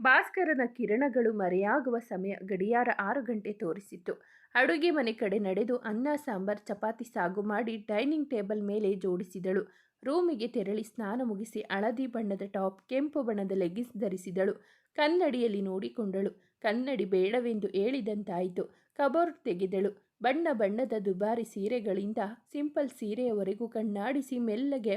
ಭಾಸ್ಕರನ ಕಿರಣಗಳು ಮರೆಯಾಗುವ ಸಮಯ ಗಡಿಯಾರ ಆರು ಗಂಟೆ ತೋರಿಸಿತ್ತು. ಅಡುಗೆ ಮನೆ ಕಡೆ ನಡೆದು ಅನ್ನ, ಸಾಂಬಾರ್, ಚಪಾತಿ ಸಾಗು ಮಾಡಿ ಡೈನಿಂಗ್ ಟೇಬಲ್ ಮೇಲೆ ಜೋಡಿಸಿದಳು. ರೂಮಿಗೆ ತೆರಳಿ ಸ್ನಾನ ಮುಗಿಸಿ ಹಳದಿ ಬಣ್ಣದ ಟಾಪ್, ಕೆಂಪು ಬಣ್ಣದ ಲೆಗಿನ್ಸ್ ಧರಿಸಿದಳು. ಕನ್ನಡಿಯಲ್ಲಿ ನೋಡಿಕೊಂಡಳು. ಕನ್ನಡಿ ಬೇಡವೆಂದು ಹೇಳಿದಂತಾಯಿತು. ಕಬೋರ್ಡ್ ತೆಗೆದಳು. ಬಣ್ಣ ಬಣ್ಣದ ದುಬಾರಿ ಸೀರೆಗಳಿಂದ ಸಿಂಪಲ್ ಸೀರೆಯವರೆಗೂ ಕಣ್ಣಾಡಿಸಿ ಮೆಲ್ಲಗೆ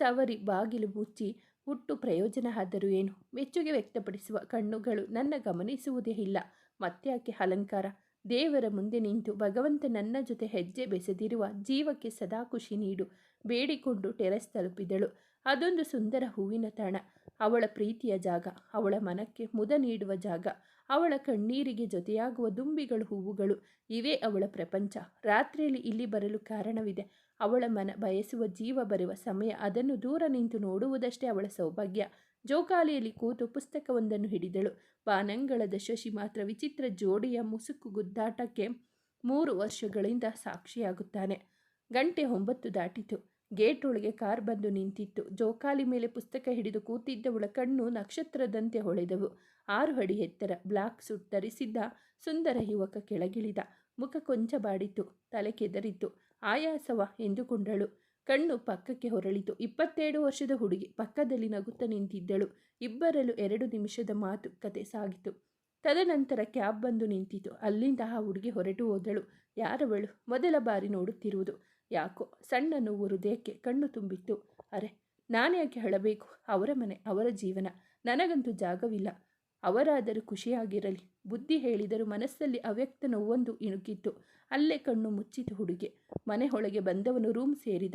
ಸವರಿ ಬಾಗಿಲು ಮುಚ್ಚಿ ಹುಟ್ಟು ಪ್ರಯೋಜನ ಆದರೂ ಏನು? ಮೆಚ್ಚುಗೆ ವ್ಯಕ್ತಪಡಿಸುವ ಕಣ್ಣುಗಳು ನನ್ನ ಗಮನಿಸುವುದೇ ಇಲ್ಲ. ಮತ್ತ್ಯಾಕೆ ಅಲಂಕಾರ? ದೇವರ ಮುಂದೆ ನಿಂತು ಭಗವಂತ ನನ್ನ ಜೊತೆ ಹೆಜ್ಜೆ ಬೆಸೆದಿರುವ ಜೀವಕ್ಕೆ ಸದಾ ಖುಷಿ ನೀಡು. ಬೇಡಿಕೊಂಡು ಟೆರೆಸ್ ತಲುಪಿದಳು. ಅದೊಂದು ಸುಂದರ ಹೂವಿನ ತಾಣ. ಅವಳ ಪ್ರೀತಿಯ ಜಾಗ. ಅವಳ ಮನಕ್ಕೆ ಮುದ ನೀಡುವ ಜಾಗ. ಅವಳ ಕಣ್ಣೀರಿಗೆ ಜೊತೆಯಾಗುವ ದುಂಬಿಗಳು ಹೂವುಗಳು. ಇವೇ ಅವಳ ಪ್ರಪಂಚ. ರಾತ್ರಿಯಲ್ಲಿ ಇಲ್ಲಿ ಬರಲು ಕಾರಣವಿದೆ. ಅವಳ ಮನ ಬಯಸುವ ಜೀವ ಬರುವ ಸಮಯ ಅದನ್ನು ದೂರ ನಿಂತು ನೋಡುವುದಷ್ಟೇ ಅವಳ ಸೌಭಾಗ್ಯ. ಜೋಕಾಲಿಯಲ್ಲಿ ಕೂತು ಪುಸ್ತಕವೊಂದನ್ನು ಹಿಡಿದಳು. ಬಾನಂಗಳದ ಶಶಿ ಮಾತ್ರ ವಿಚಿತ್ರ ಜೋಡಿಯ ಮುಸುಕು ಗುದ್ದಾಟಕ್ಕೆ ಮೂರು ವರ್ಷಗಳಿಂದ ಸಾಕ್ಷಿಯಾಗುತ್ತಾನೆ. ಗಂಟೆ ಒಂಬತ್ತು ದಾಟಿತು. ಗೇಟ್ ಒಳಗೆ ಕಾರ್ ಬಂದು ನಿಂತಿತ್ತು. ಜೋಕಾಲಿ ಮೇಲೆ ಪುಸ್ತಕ ಹಿಡಿದು ಕೂತಿದ್ದವಳ ಕಣ್ಣು ನಕ್ಷತ್ರದಂತೆ ಹೊಳೆದವು. ಆರು ಅಡಿ ಎತ್ತರ ಬ್ಲಾಕ್ ಸುಟ್ ಧರಿಸಿದ್ದ ಸುಂದರ ಯುವಕ ಕೆಳಗಿಳಿದ. ಮುಖ ಕೊಂಚ ಬಾಡಿತು ತಲೆ ಕೆದರಿತು ಆಯಾಸವ ಎಂದುಕೊಂಡಳು. ಕಣ್ಣು ಪಕ್ಕಕ್ಕೆ ಹೊರಳಿತು. ಇಪ್ಪತ್ತೇಳು ವರ್ಷದ ಹುಡುಗಿ ಪಕ್ಕದಲ್ಲಿ ನಗುತ್ತಾ ನಿಂತಿದ್ದಳು. ಇಬ್ಬರಲ್ಲೂ ಎರಡು ನಿಮಿಷದ ಮಾತುಕತೆ ಸಾಗಿತು. ತದನಂತರ ಕ್ಯಾಬ್ ಬಂದು ನಿಂತಿತು. ಅಲ್ಲಿಂದ ಆ ಹುಡುಗಿ ಹೊರಟು ಹೋದಳು. ಯಾರವಳು? ಮೊದಲ ಬಾರಿ ನೋಡುತ್ತಿರುವುದು. ಯಾಕೋ? ಸಣ್ಣ ನೋವು ಹೃದಯಕ್ಕೆ ಕಣ್ಣು ತುಂಬಿತ್ತು. ಅರೆ, ನಾನ್ಯಾಕೆ ಹೇಳಬೇಕು ಅವರ ಮನೆ, ಅವರ ಜೀವನ. ನನಗಂತೂ ಜಾಗವಿಲ್ಲ. ಅವರಾದರೂ ಖುಷಿಯಾಗಿರಲಿ. ಬುದ್ಧಿ ಹೇಳಿದರೂ ಮನಸ್ಸಲ್ಲಿ ಅವ್ಯಕ್ತ ನೋವೊಂದು ಇಣುಕಿತ್ತು. ಅಲ್ಲೇ ಕಣ್ಣು ಮುಚ್ಚಿತು ಹುಡುಗಿ. ಮನೆ ಒಳಗೆ ಬಂದವನು ರೂಮ್ ಸೇರಿದ.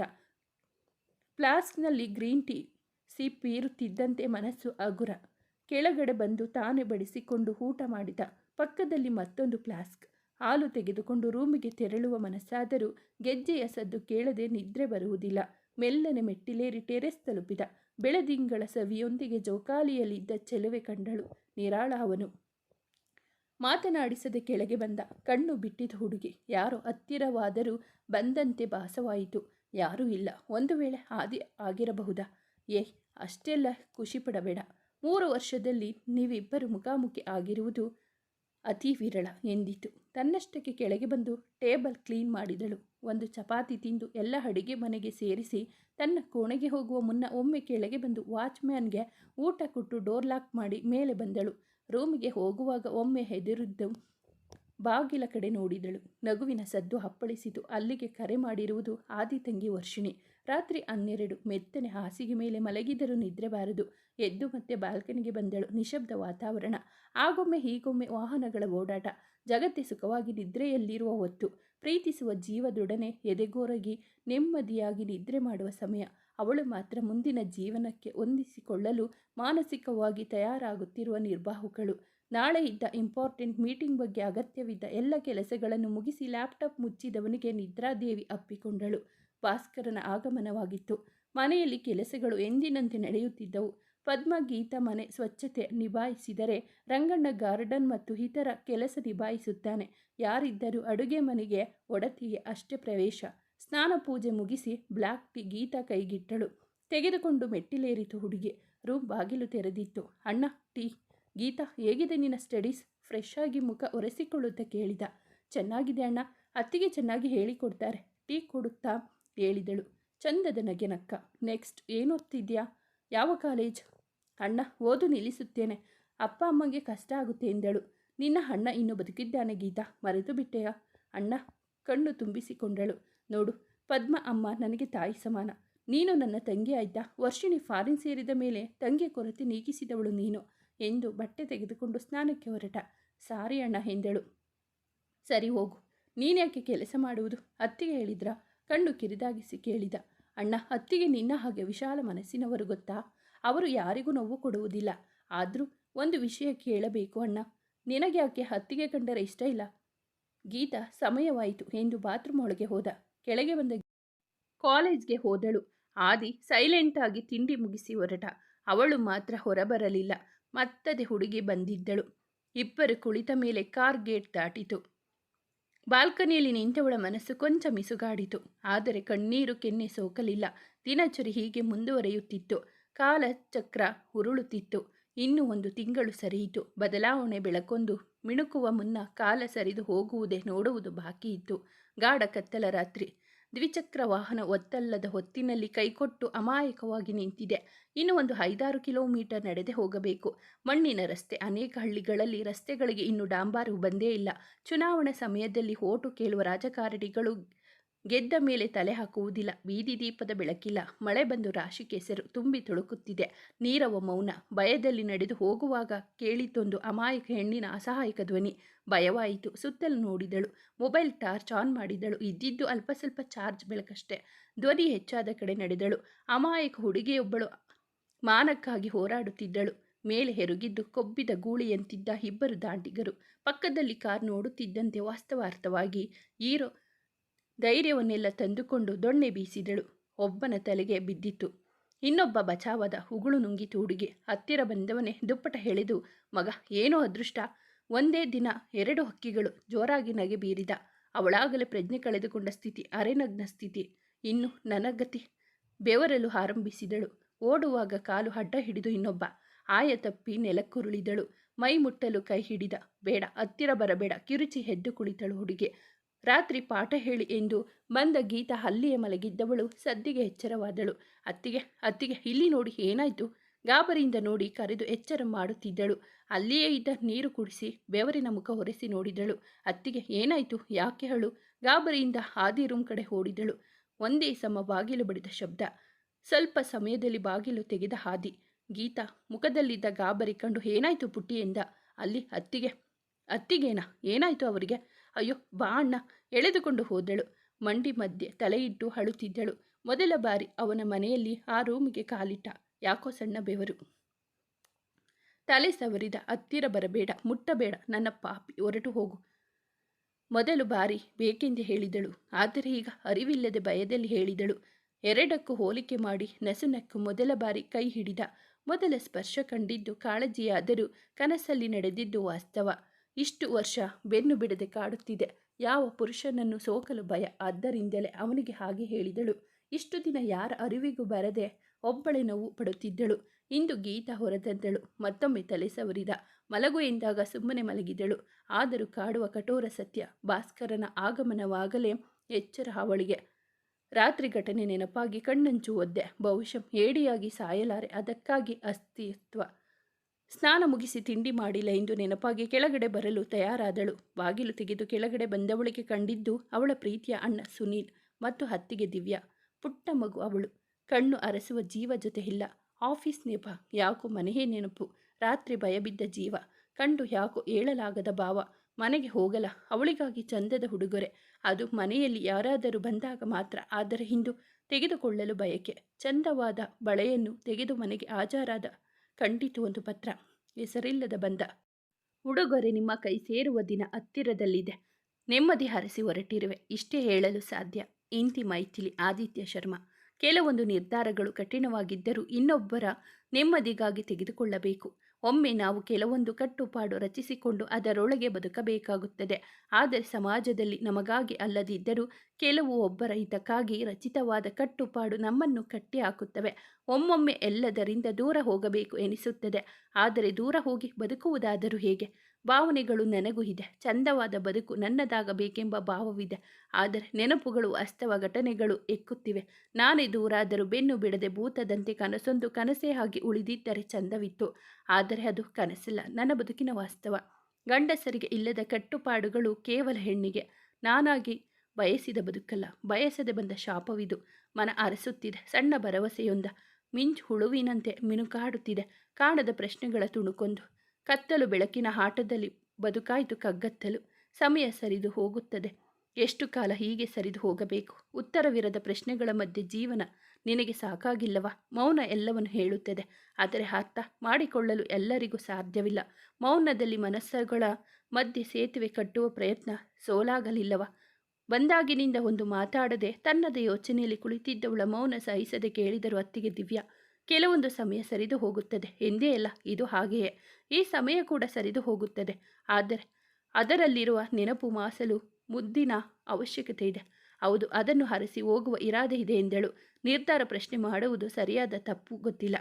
ಫ್ಲಾಸ್ಕ್ನಲ್ಲಿ ಗ್ರೀನ್ ಟೀ ಸಿಪ್ಪೀರುತ್ತಿದ್ದಂತೆ ಮನಸ್ಸು ಅಗುರ ಕೆಳಗಡೆ ಬಂದು ತಾನೇ ಬಡಿಸಿಕೊಂಡು ಊಟ ಮಾಡಿದ. ಪಕ್ಕದಲ್ಲಿ ಮತ್ತೊಂದು ಫ್ಲಾಸ್ಕ್. ಹಾಲು ತೆಗೆದುಕೊಂಡು ರೂಮಿಗೆ ತೆರಳುವ ಮನಸ್ಸಾದರೂ ಗೆಜ್ಜೆಯ ಸದ್ದು ಕೇಳದೆ ನಿದ್ರೆ ಬರುವುದಿಲ್ಲ. ಮೆಲ್ಲನೆ ಮೆಟ್ಟಿಲೇರಿ ಟೆರೆಸ್ ತಲುಪಿದ. ಬೆಳದಿಂಗಳ ಸವಿಯೊಂದಿಗೆ ಜೋಕಾಲಿಯಲ್ಲಿದ್ದ ಚೆಲುವೆ ಕಂಡಳು ನಿರಾಳ ಅವನು. ಮಾತನಾಡಿಸದೆ ಕೆಳಗೆ ಬಂದ ಕಣ್ಣು ಬಿಟ್ಟಿದ ಹುಡುಗಿ. ಯಾರು ಹತ್ತಿರವಾದರೂ ಬಂದಂತೆ ಭಾಸವಾಯಿತು. ಯಾರೂ ಇಲ್ಲ. ಒಂದು ವೇಳೆ ಆದಿ ಆಗಿರಬಹುದಾ? ಏ, ಅಷ್ಟೆಲ್ಲ ಖುಷಿ ಪಡಬೇಡ ಮೂರು ವರ್ಷದಲ್ಲಿ ನೀವಿಬ್ಬರು ಮುಖಾಮುಖಿ ಆಗಿರುವುದು ಅತಿ ವಿರಳ ಎಂದಿತು. ತನ್ನಷ್ಟಕ್ಕೆ ಕೆಳಗೆ ಬಂದು ಟೇಬಲ್ ಕ್ಲೀನ್ ಮಾಡಿದಳು. ಒಂದು ಚಪಾತಿ ತಿಂದು ಎಲ್ಲ ಅಡಿಗೆ ಮನೆಗೆ ಸೇರಿಸಿ ತನ್ನ ಕೋಣೆಗೆ ಹೋಗುವ ಮುನ್ನ ಒಮ್ಮೆ ಕೆಳಗೆ ಬಂದು ವಾಚ್ಮ್ಯಾನ್ಗೆ ಊಟ ಕೊಟ್ಟು ಡೋರ್ ಲಾಕ್ ಮಾಡಿ ಮೇಲೆ ಬಂದಳು. ರೂಮಿಗೆ ಹೋಗುವಾಗ ಒಮ್ಮೆ ಹೆದರಿದ್ದು ಬಾಗಿಲ ಕಡೆ ನೋಡಿದಳು. ನಗುವಿನ ಸದ್ದು ಅಪ್ಪಳಿಸಿತು. ಅಲ್ಲಿಗೆ ಕರೆ ಮಾಡಿರುವುದು ಆದಿ ತಂಗಿ ವರ್ಷಿಣಿ. ರಾತ್ರಿ ಹನ್ನೆರಡು ಮೆತ್ತನೆ ಹಾಸಿಗೆ ಮೇಲೆ ಮಲಗಿದರೂ ನಿದ್ರೆ ಬಾರದು. ಎದ್ದು ಮತ್ತೆ ಬಾಲ್ಕನಿಗೆ ಬಂದಳು. ನಿಶಬ್ದ ವಾತಾವರಣ. ಆಗೊಮ್ಮೆ ಹೀಗೊಮ್ಮೆ ವಾಹನಗಳ ಓಡಾಟ. ಜಗತ್ತೇ ಸುಖವಾಗಿ ನಿದ್ರೆಯಲ್ಲಿರುವ ಹೊತ್ತು. ಪ್ರೀತಿಸುವ ಜೀವದೊಡನೆ ಎದೆಗೋರಗಿ ನೆಮ್ಮದಿಯಾಗಿ ನಿದ್ರೆ ಮಾಡುವ ಸಮಯ. ಅವಳು ಮಾತ್ರ ಮುಂದಿನ ಜೀವನಕ್ಕೆ ಹೊಂದಿಸಿಕೊಳ್ಳಲು ಮಾನಸಿಕವಾಗಿ ತಯಾರಾಗುತ್ತಿರುವ ನಿರ್ವಾಹಕಳು. ನಾಳೆ ಇದ್ದ ಇಂಪಾರ್ಟೆಂಟ್ ಮೀಟಿಂಗ್ ಬಗ್ಗೆ ಅಗತ್ಯವಿದ್ದ ಎಲ್ಲ ಕೆಲಸಗಳನ್ನು ಮುಗಿಸಿ ಲ್ಯಾಪ್ಟಾಪ್ ಮುಚ್ಚಿದವನಿಗೆ ನಿದ್ರಾದೇವಿ ಅಪ್ಪಿಕೊಂಡಳು. ಭಾಸ್ಕರನ ಆಗಮನವಾಗಿತ್ತು. ಮನೆಯಲ್ಲಿ ಕೆಲಸಗಳು ಎಂದಿನಂತೆ ನಡೆಯುತ್ತಿದ್ದವು. ಪದ್ಮ ಗೀತ ಮನೆ ಸ್ವಚ್ಛತೆ ನಿಭಾಯಿಸಿದರೆ ರಂಗಣ್ಣ ಗಾರ್ಡನ್ ಮತ್ತು ಇತರ ಕೆಲಸ ನಿಭಾಯಿಸುತ್ತಾನೆ. ಯಾರಿದ್ದರೂ ಅಡುಗೆ ಮನೆಗೆ ಒಡತಿಗೆ ಅಷ್ಟೇ ಪ್ರವೇಶ. ಸ್ನಾನ ಪೂಜೆ ಮುಗಿಸಿ ಬ್ಲ್ಯಾಕ್ ಟೀ ಗೀತ ಕೈಗಿಟ್ಟಳು. ತೆಗೆದುಕೊಂಡು ಮೆಟ್ಟಿಲೇರಿತು ಹುಡುಗಿ. ರೂಮ್ ಬಾಗಿಲು ತೆರೆದಿತ್ತು. ಅಣ್ಣ, ಟೀ. ಗೀತಾ, ಹೇಗಿದೆ ನಿನ್ನ ಸ್ಟಡೀಸ್? ಫ್ರೆಶ್ ಆಗಿ ಮುಖ ಒರೆಸಿಕೊಳ್ಳುತ್ತಾ ಕೇಳಿದ. ಚೆನ್ನಾಗಿದೆ ಅಣ್ಣ. ಅತ್ತಿಗೆ ಚೆನ್ನಾಗಿ ಹೇಳಿಕೊಡ್ತಾರೆ. ಟೀ ಕೊಡುತ್ತಾ? ಹೇಳಿದಳು. ಚಂದದ ನಗೆನಕ್ಕ ನೆಕ್ಸ್ಟ್ ಏನು ಓದ್ತಿದ್ಯಾ? ಯಾವ ಕಾಲೇಜ್ ಅಣ್ಣ, ಓದು ನಿಲ್ಲಿಸುತ್ತೇನೆ. ಅಪ್ಪ ಅಮ್ಮಗೆ ಕಷ್ಟ ಆಗುತ್ತೆ ಎಂದಳು. ನಿನ್ನ ಅಣ್ಣ ಇನ್ನು ಬದುಕಿದ್ದಾನೆ ಗೀತಾ? ಮರೆತು ಬಿಟ್ಟೆಯ? ಅಣ್ಣ, ಕಣ್ಣು ತುಂಬಿಸಿಕೊಂಡಳು. ನೋಡು, ಪದ್ಮ ಅಮ್ಮ ನನಗೆ ತಾಯಿ ಸಮಾನ. ನೀನು ನನ್ನ ತಂಗಿ ಆಯ್ತಾ? ವರ್ಷಿಣಿ ಫಾರಿನ್ ಸೇರಿದ ಮೇಲೆ ತಂಗಿ ಕೊರತೆ ನೀಗಿಸಿದವಳು ನೀನು ಎಂದು ಬಟ್ಟೆ ತೆಗೆದುಕೊಂಡು ಸ್ನಾನಕ್ಕೆ ಹೊರಟ. ಸಾರಿ ಅಣ್ಣ ಎಂದಳು. ಸರಿ ಹೋಗು. ನೀನ್ಯಾಕೆ ಕೆಲಸ ಮಾಡುವುದು? ಅತ್ತಿಗೆ ಹೇಳಿದ್ರ? ಕಣ್ಣು ಕಿರಿದಾಗಿಸಿ ಕೇಳಿದ, ಅಣ್ಣ, ಅತ್ತಿಗೆ ನಿನ್ನ ಹಾಗೆ ವಿಶಾಲ ಮನಸ್ಸಿನವರು ಗೊತ್ತಾ? ಅವರು ಯಾರಿಗೂ ನೋವು ಕೊಡುವುದಿಲ್ಲ. ಆದರೂ ಒಂದು ವಿಷಯ ಕೇಳಬೇಕು ಅಣ್ಣ. ನಿನಗೆ ಯಾಕೆ ಹತ್ತಿಗೆ ಕಂಡರೆ ಇಷ್ಟ ಇಲ್ಲ? ಗೀತಾ, ಸಮಯವಾಯಿತು ಎಂದು ಬಾತ್ರೂಮ್ ಒಳಗೆ ಹೋದ. ಕೆಳಗೆ ಬಂದ ಕಾಲೇಜ್ಗೆ ಹೋದಳು. ಆದಿ ಸೈಲೆಂಟಾಗಿ ತಿಂಡಿ ಮುಗಿಸಿ ಹೊರಟ. ಅವಳು ಮಾತ್ರ ಹೊರಬರಲಿಲ್ಲ. ಮತ್ತದೆ ಹುಡುಗಿ ಬಂದಿದ್ದಳು. ಇಬ್ಬರು ಕುಳಿತ ಮೇಲೆ ಕಾರ್ ಗೇಟ್ ದಾಟಿತು. ಬಾಲ್ಕನಿಯಲ್ಲಿ ನಿಂತವಳ ಮನಸ್ಸು ಕೊಂಚ ಮಿಸುಗಾಡಿತು. ಆದರೆ ಕಣ್ಣೀರು ಕೆನ್ನೆ ಸೋಕಲಿಲ್ಲ. ದಿನಚರಿ ಹೀಗೆ ಮುಂದುವರೆಯುತ್ತಿತ್ತು. ಕಾಲ ಚಕ್ರ ಉರುಳುತ್ತಿತ್ತು. ಇನ್ನು ಒಂದು ತಿಂಗಳು ಸರಿಯಿತು. ಬದಲಾವಣೆ ಬೆಳಕೊಂದು ಮಿಣುಕುವ ಮುನ್ನ ಕಾಲ ಸರಿದು ಹೋಗುವುದೇ ನೋಡುವುದು ಬಾಕಿ ಇತ್ತು ಗಾಢ ಕತ್ತಲ ರಾತ್ರಿ. ದ್ವಿಚಕ್ರ ವಾಹನ ಒತ್ತಲ್ಲದ ಹೊತ್ತಿನಲ್ಲಿ ಕೈಕೊಟ್ಟು ಅಮಾಯಕವಾಗಿ ನಿಂತಿದೆ. ಇನ್ನು ಒಂದು ಐದಾರು ಕಿಲೋಮೀಟರ್ ನಡೆದೇ ಹೋಗಬೇಕು. ಮಣ್ಣಿನ ರಸ್ತೆ, ಅನೇಕ ಹಳ್ಳಿಗಳಲ್ಲಿ ರಸ್ತೆಗಳಿಗೆ ಇನ್ನು ಡಾಂಬಾರು ಬಂದೇ ಇಲ್ಲ. ಚುನಾವಣೆ ಸಮಯದಲ್ಲಿ ಓಟು ಕೇಳುವ ರಾಜಕಾರಣಿಗಳು ಗೆದ್ದ ಮೇಲೆ ತಲೆ ಹಾಕುವುದಿಲ್ಲ. ಬೀದಿ ದೀಪದ ಬೆಳಕಿಲ್ಲ. ಮಳೆ ಬಂದು ರಾಶಿ ಕೆಸರು ತುಂಬಿ ತುಳುಕುತ್ತಿದೆ. ನೀರವ ಮೌನ. ಭಯದಲ್ಲಿ ನಡೆದು ಹೋಗುವಾಗ ಕೇಳಿತೊಂದು ಅಮಾಯಕ ಹೆಣ್ಣಿನ ಅಸಹಾಯಕ ಧ್ವನಿ. ಭಯವಾಯಿತು. ಸುತ್ತಲೂ ನೋಡಿದಳು. ಮೊಬೈಲ್ ಟಾರ್ಚ್ ಆನ್ ಮಾಡಿದಳು. ಇದ್ದಿದ್ದು ಅಲ್ಪ ಸ್ವಲ್ಪ ಚಾರ್ಜ್ ಬೆಳಕಷ್ಟೇ. ಧ್ವನಿ ಹೆಚ್ಚಾದ ಕಡೆ ನಡೆದಳು. ಅಮಾಯಕ ಹುಡುಗಿಯೊಬ್ಬಳು ಮಾನಕ್ಕಾಗಿ ಹೋರಾಡುತ್ತಿದ್ದಳು. ಮೇಲೆ ಹೆರುಗಿದ್ದು ಕೊಬ್ಬಿದ ಗೂಳಿಯಂತಿದ್ದ ಇಬ್ಬರು ದಾಂಡಿಗರು. ಪಕ್ಕದಲ್ಲಿ ಕಾರ್ ನೋಡುತ್ತಿದ್ದಂತೆ ವಾಸ್ತವಾರ್ಥವಾಗಿ ಈರೋ ಧೈರ್ಯವನ್ನೆಲ್ಲ ತಂದುಕೊಂಡು ದೊಣ್ಣೆ ಬೀಸಿದಳು. ಒಬ್ಬನ ತಲೆಗೆ ಬಿದ್ದಿತ್ತು. ಇನ್ನೊಬ್ಬ ಬಚಾವದ ಉಗುಳು ನುಂಗಿತು ಹುಡುಗಿ. ಹತ್ತಿರ ಬಂದವನೇ ದುಪ್ಪಟ ಹೇಳಿದು, ಮಗ, ಏನೋ ಅದೃಷ್ಟ. ಒಂದೇ ದಿನ ಎರಡು ಹಕ್ಕಿಗಳು ಜೋರಾಗಿ ನಗೆ ಬೀರಿದ. ಅವಳಾಗಲೇ ಪ್ರಜ್ಞೆ ಕಳೆದುಕೊಂಡ ಸ್ಥಿತಿ ಅರೆನಗ್ನ ಸ್ಥಿತಿ. ಇನ್ನು ನನಗತಿ ಬೆವರಲು ಆರಂಭಿಸಿದಳು. ಓಡುವಾಗ ಕಾಲು ಅಡ್ಡ ಹಿಡಿದು ಇನ್ನೊಬ್ಬ. ಆಯ ತಪ್ಪಿ ನೆಲಕ್ಕುರುಳಿದಳು. ಮೈ ಮುಟ್ಟಲು ಕೈ ಹಿಡಿದ. ಬೇಡ, ಹತ್ತಿರ ಬರಬೇಡ. ಕಿರುಚಿ ಹೆದ್ದು ಕುಳಿತಳು ಹುಡುಗಿ. ರಾತ್ರಿ ಪಾಠ ಹೇಳಿ ಎಂದು ಬಂದ ಗೀತ ಅಲ್ಲಿಯೇ ಮಲಗಿದ್ದವಳು ಸದ್ದಿಗೆ ಎಚ್ಚರವಾದಳು. ಅತ್ತಿಗೆ ಅತ್ತಿಗೆ, ಇಲ್ಲಿ ನೋಡಿ ಏನಾಯ್ತು? ಗಾಬರಿಯಿಂದ ನೋಡಿ ಕರೆದು ಎಚ್ಚರ ಮಾಡುತ್ತಿದ್ದಳು. ಅಲ್ಲಿಯೇ ಇದ್ದ ನೀರು ಕುಡಿಸಿ ಬೆವರಿನ ಮುಖ ಹೊರೆಸಿ ನೋಡಿದಳು. ಅತ್ತಿಗೆ, ಏನಾಯ್ತು? ಯಾಕೆ ಹೇಳು ಗಾಬರಿಯಿಂದ ಹಾದಿ ರೂಮ್ ಕಡೆ ಓಡಿದಳು. ಒಂದೇ ಸಮ ಬಾಗಿಲು ಬಡಿದ ಶಬ್ದ. ಸ್ವಲ್ಪ ಸಮಯದಲ್ಲಿ ಬಾಗಿಲು ತೆಗೆದ ಹಾದಿ. ಗೀತಾ, ಮುಖದಲ್ಲಿದ್ದ ಗಾಬರಿ ಕಂಡು ಏನಾಯ್ತು ಪುಟ್ಟಿ ಎಂದ. ಅಲ್ಲಿ ಅತ್ತಿಗೆ, ಅತ್ತಿಗೇನಾ? ಏನಾಯ್ತು ಅವರಿಗೆ? ಅಯ್ಯೋ, ಬಾ ಅಣ್ಣ. ಎಳೆದುಕೊಂಡು ಹೋದಳು. ಮಂಡಿ ಮಧ್ಯೆ ತಲೆಯಿಟ್ಟು ಅಳುತ್ತಿದ್ದಳು. ಮೊದಲ ಬಾರಿ ಅವನ ಮನೆಯಲ್ಲಿ ಆ ರೂಮಿಗೆ ಕಾಲಿಟ್ಟ. ಯಾಕೋ ಸಣ್ಣ ಬೆವರು. ತಲೆ ಸವರಿದ ಹತ್ತಿರ ಬರಬೇಡ, ಮುಟ್ಟಬೇಡ, ನನ್ನ ಪಾಪಿ, ಹೊರಟು ಹೋಗು. ಮೊದಲು ಬಾರಿ ಬೇಕೆಂದು ಹೇಳಿದಳು. ಆದರೆ ಈಗ ಅರಿವಿಲ್ಲದೆ ಭಯದಲ್ಲಿ ಹೇಳಿದಳು. ಎರಡಕ್ಕೂ ಹೋಲಿಕೆ ಮಾಡಿ ನಸುನಕ್ಕೂ ಮೊದಲ ಬಾರಿ ಕೈ ಹಿಡಿದ. ಮೊದಲ ಸ್ಪರ್ಶ ಕಂಡಿದ್ದು ಕಾಳಜಿಯಾದರೂ ಕನಸಲ್ಲಿ ನಡೆದಿದ್ದು ವಾಸ್ತವ. ಇಷ್ಟು ವರ್ಷ ಬೆನ್ನು ಬಿಡದೆ ಕಾಡುತ್ತಿದೆ. ಯಾವ ಪುರುಷನನ್ನು ಸೋಕಲು ಭಯ? ಆದ್ದರಿಂದಲೇ ಅವನಿಗೆ ಹಾಗೆ ಹೇಳಿದಳು. ಇಷ್ಟು ದಿನ ಯಾರ ಅರಿವಿಗೂ ಬರದೆ ಒಬ್ಬಳೆ ನೋವು ಪಡುತ್ತಿದ್ದಳು. ಇಂದು ಗೀತ ಹೊರತಂದಳು. ಮತ್ತೊಮ್ಮೆ ತಲೆ ಸವರಿದ. ಮಲಗು ಎಂದಾಗ ಸುಮ್ಮನೆ ಮಲಗಿದಳು. ಆದರೂ ಕಾಡುವ ಕಠೋರ ಸತ್ಯ. ಭಾಸ್ಕರನ ಆಗಮನವಾಗಲೇ ಎಚ್ಚರ ಅವಳಿಗೆ. ರಾತ್ರಿ ಘಟನೆ ನೆನಪಾಗಿ ಕಣ್ಣಂಚು ಒದ್ದೆ. ಬಹುಶಃ ಏಡಿಯಾಗಿ ಸಾಯಲಾರೆ. ಅದಕ್ಕಾಗಿ ಅಸ್ತಿತ್ವ. ಸ್ನಾನ ಮುಗಿಸಿ ತಿಂಡಿ ಮಾಡಿಲ್ಲ ಎಂದು ನೆನಪಾಗಿ ಕೆಳಗಡೆ ಬರಲು ತಯಾರಾದಳು. ಬಾಗಿಲು ತೆಗೆದು ಕೆಳಗಡೆ ಬಂದವಳಿಗೆ ಕಂಡಿದ್ದು ಅವಳ ಪ್ರೀತಿಯ ಅಣ್ಣ ಸುನೀಲ್ ಮತ್ತು ಹತ್ತಿಗೆ ದಿವ್ಯ. ಪುಟ್ಟ ಮಗು ಅವಳು. ಕಣ್ಣು ಅರಸುವ ಜೀವ ಜೊತೆ ಇಲ್ಲ. ಆಫೀಸ್ ನೆಪ. ಯಾಕೋ ಮನೆಯೇ ನೆನಪು. ರಾತ್ರಿ ಭಯಬಿದ್ದ ಜೀವ. ಕಂಡು ಯಾಕೋ ಏಳಲಾಗದ ಭಾವ. ಮನೆಗೆ ಹೋಗಲ ಅವಳಿಗಾಗಿ ಚಂದದ ಹುಡುಗೊರೆ ಅದು ಮನೆಯಲ್ಲಿ ಯಾರಾದರೂ ಬಂದಾಗ ಮಾತ್ರ. ಆದರೆ ಹಿಂದು ತೆಗೆದುಕೊಳ್ಳಲು ಬಯಕೆ. ಚಂದವಾದ ಬಳೆಯನ್ನು ತೆಗೆದು ಮನೆಗೆ ಹಾಜರಾದ ಖಂಡಿತು ಒಂದು ಪತ್ರ. ಹೆಸರಿಲ್ಲದ ಬಂದ. ಉಡುಗೊರೆ ನಿಮ್ಮ ಕೈ ಸೇರುವ ದಿನ ಹತ್ತಿರದಲ್ಲಿದೆ. ನೆಮ್ಮದಿ ಹರಿಸಿ ಹೊರಟಿರುವೆ. ಇಷ್ಟೇ ಹೇಳಲು ಸಾಧ್ಯ. ಇಂತಿ ಮೈಥಿಲಿ ಆದಿತ್ಯ ಶರ್ಮಾ. ಕೆಲವೊಂದು ನಿರ್ಧಾರಗಳು ಕಠಿಣವಾಗಿದ್ದರೂ ಇನ್ನೊಬ್ಬರ ನೆಮ್ಮದಿಗಾಗಿ ತೆಗೆದುಕೊಳ್ಳಬೇಕು. ಒಮ್ಮೆ ನಾವು ಕೆಲವೊಂದು ಕಟ್ಟುಪಾಡು ರಚಿಸಿಕೊಂಡು ಅದರೊಳಗೆ ಬದುಕಬೇಕಾಗುತ್ತದೆ. ಆದರೆ ಸಮಾಜದಲ್ಲಿ ನಮಗಾಗಿ ಅಲ್ಲದಿದ್ದರೂ ಕೆಲವು ಒಬ್ಬರ ಹಿತಕ್ಕಾಗಿ ರಚಿತವಾದ ಕಟ್ಟುಪಾಡು ನಮ್ಮನ್ನು ಕಟ್ಟಿ ಹಾಕುತ್ತವೆ. ಒಮ್ಮೊಮ್ಮೆ ಎಲ್ಲದರಿಂದ ದೂರ ಹೋಗಬೇಕು ಎನಿಸುತ್ತದೆ. ಆದರೆ ದೂರ ಹೋಗಿ ಬದುಕುವುದಾದರೂ ಹೇಗೆ? ಭಾವನೆಗಳು ನನಗೂ ಇದೆ. ಚಂದವಾದ ಬದುಕು ನನ್ನದಾಗಬೇಕೆಂಬ ಭಾವವಿದೆ. ಆದರೆ ನೆನಪುಗಳು, ಅಸ್ತವ ಘಟನೆಗಳು ಎಕ್ಕುತ್ತಿವೆ. ನಾನೇ ದೂರಾದರೂ ಬೆನ್ನು ಬಿಡದೆ ಭೂತದಂತೆ ಕನಸೊಂದು ಕನಸೇ ಆಗಿ ಉಳಿದಿದ್ದರೆ ಚಂದವಿತ್ತು. ಆದರೆ ಅದು ಕನಸಿಲ್ಲ. ನನ್ನ ಬದುಕಿನ ವಾಸ್ತವ. ಗಂಡಸರಿಗೆ ಇಲ್ಲದ ಕಟ್ಟುಪಾಡುಗಳು ಕೇವಲ ಹೆಣ್ಣಿಗೆ. ನಾನಾಗಿ ಬಯಸಿದ ಬದುಕಲ್ಲ. ಬಯಸದೆ ಬಂದ ಶಾಪವಿದು. ಮನ ಅರಸುತ್ತಿದೆ. ಸಣ್ಣ ಭರವಸೆಯೊಂದ. ಮಿಂಚು ಹುಳುವಿನಂತೆ ಮಿನುಕಾಡುತ್ತಿದೆ. ಕಾಣದ ಪ್ರಶ್ನೆಗಳ ತುಣುಕೊಂದು. ಕತ್ತಲು ಬೆಳಕಿನ ಆಟದಲ್ಲಿ ಬದುಕಾಯಿತು ಕಗ್ಗತ್ತಲು. ಸಮಯ ಸರಿದು ಹೋಗುತ್ತದೆ. ಎಷ್ಟು ಕಾಲ ಹೀಗೆ ಸರಿದು ಹೋಗಬೇಕು? ಉತ್ತರವಿರದ ಪ್ರಶ್ನೆಗಳ ಮಧ್ಯೆ ಜೀವನ ನಿನಗೆ ಸಾಕಾಗಿಲ್ಲವಾ? ಮೌನ ಎಲ್ಲವನ್ನು ಹೇಳುತ್ತದೆ. ಆದರೆ ಅರ್ಥ ಮಾಡಿಕೊಳ್ಳಲು ಎಲ್ಲರಿಗೂ ಸಾಧ್ಯವಿಲ್ಲ. ಮೌನದಲ್ಲಿ ಮನಸ್ಸುಗಳ ಮಧ್ಯೆ ಸೇತುವೆ ಕಟ್ಟುವ ಪ್ರಯತ್ನ ಸೋಲಾಗಲಿಲ್ಲವ? ಬಂದಾಗಿನಿಂದ ಒಂದು ಮಾತಾಡದೆ ತನ್ನದೇ ಯೋಚನೆಯಲ್ಲಿ ಕುಳಿತಿದ್ದವಳ ಮೌನ ಸಹಿಸದೆ ಕೇಳಿದರು ಅತ್ತಿಗೆ ದಿವ್ಯ ಕೆಲವೊಂದು ಸಮಯ ಸರಿದು ಹೋಗುತ್ತದೆ. ಎಂದೇ ಅಲ್ಲ, ಇದು ಹಾಗೆಯೇ. ಈ ಸಮಯ ಕೂಡ ಸರಿದು ಹೋಗುತ್ತದೆ. ಆದರೆ ಅದರಲ್ಲಿರುವ ನೆನಪು ಮಾಸಲು ಮುದ್ದಿನ ಅವಶ್ಯಕತೆ ಇದೆ. ಹೌದು, ಅದನ್ನು ಹರಿಸಿ ಹೋಗುವ ಇರಾದೆ ಇದೆ ಎಂದಳು. ನಿರ್ಧಾರ ಪ್ರಶ್ನೆ ಮಾಡುವುದು ಸರಿಯಾದ ತಪ್ಪು ಗೊತ್ತಿಲ್ಲ.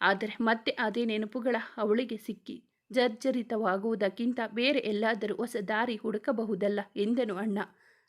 ಆದರೆ ಮತ್ತೆ ಅದೇ ನೆನಪುಗಳ ಅವಳಿಗೆ ಸಿಕ್ಕಿ ಜರ್ಜರಿತವಾಗುವುದಕ್ಕಿಂತ ಬೇರೆ ಎಲ್ಲಾದರೂ ಹೊಸ ದಾರಿ ಹುಡುಕಬಹುದಲ್ಲ ಎಂದನು ಅಣ್ಣ.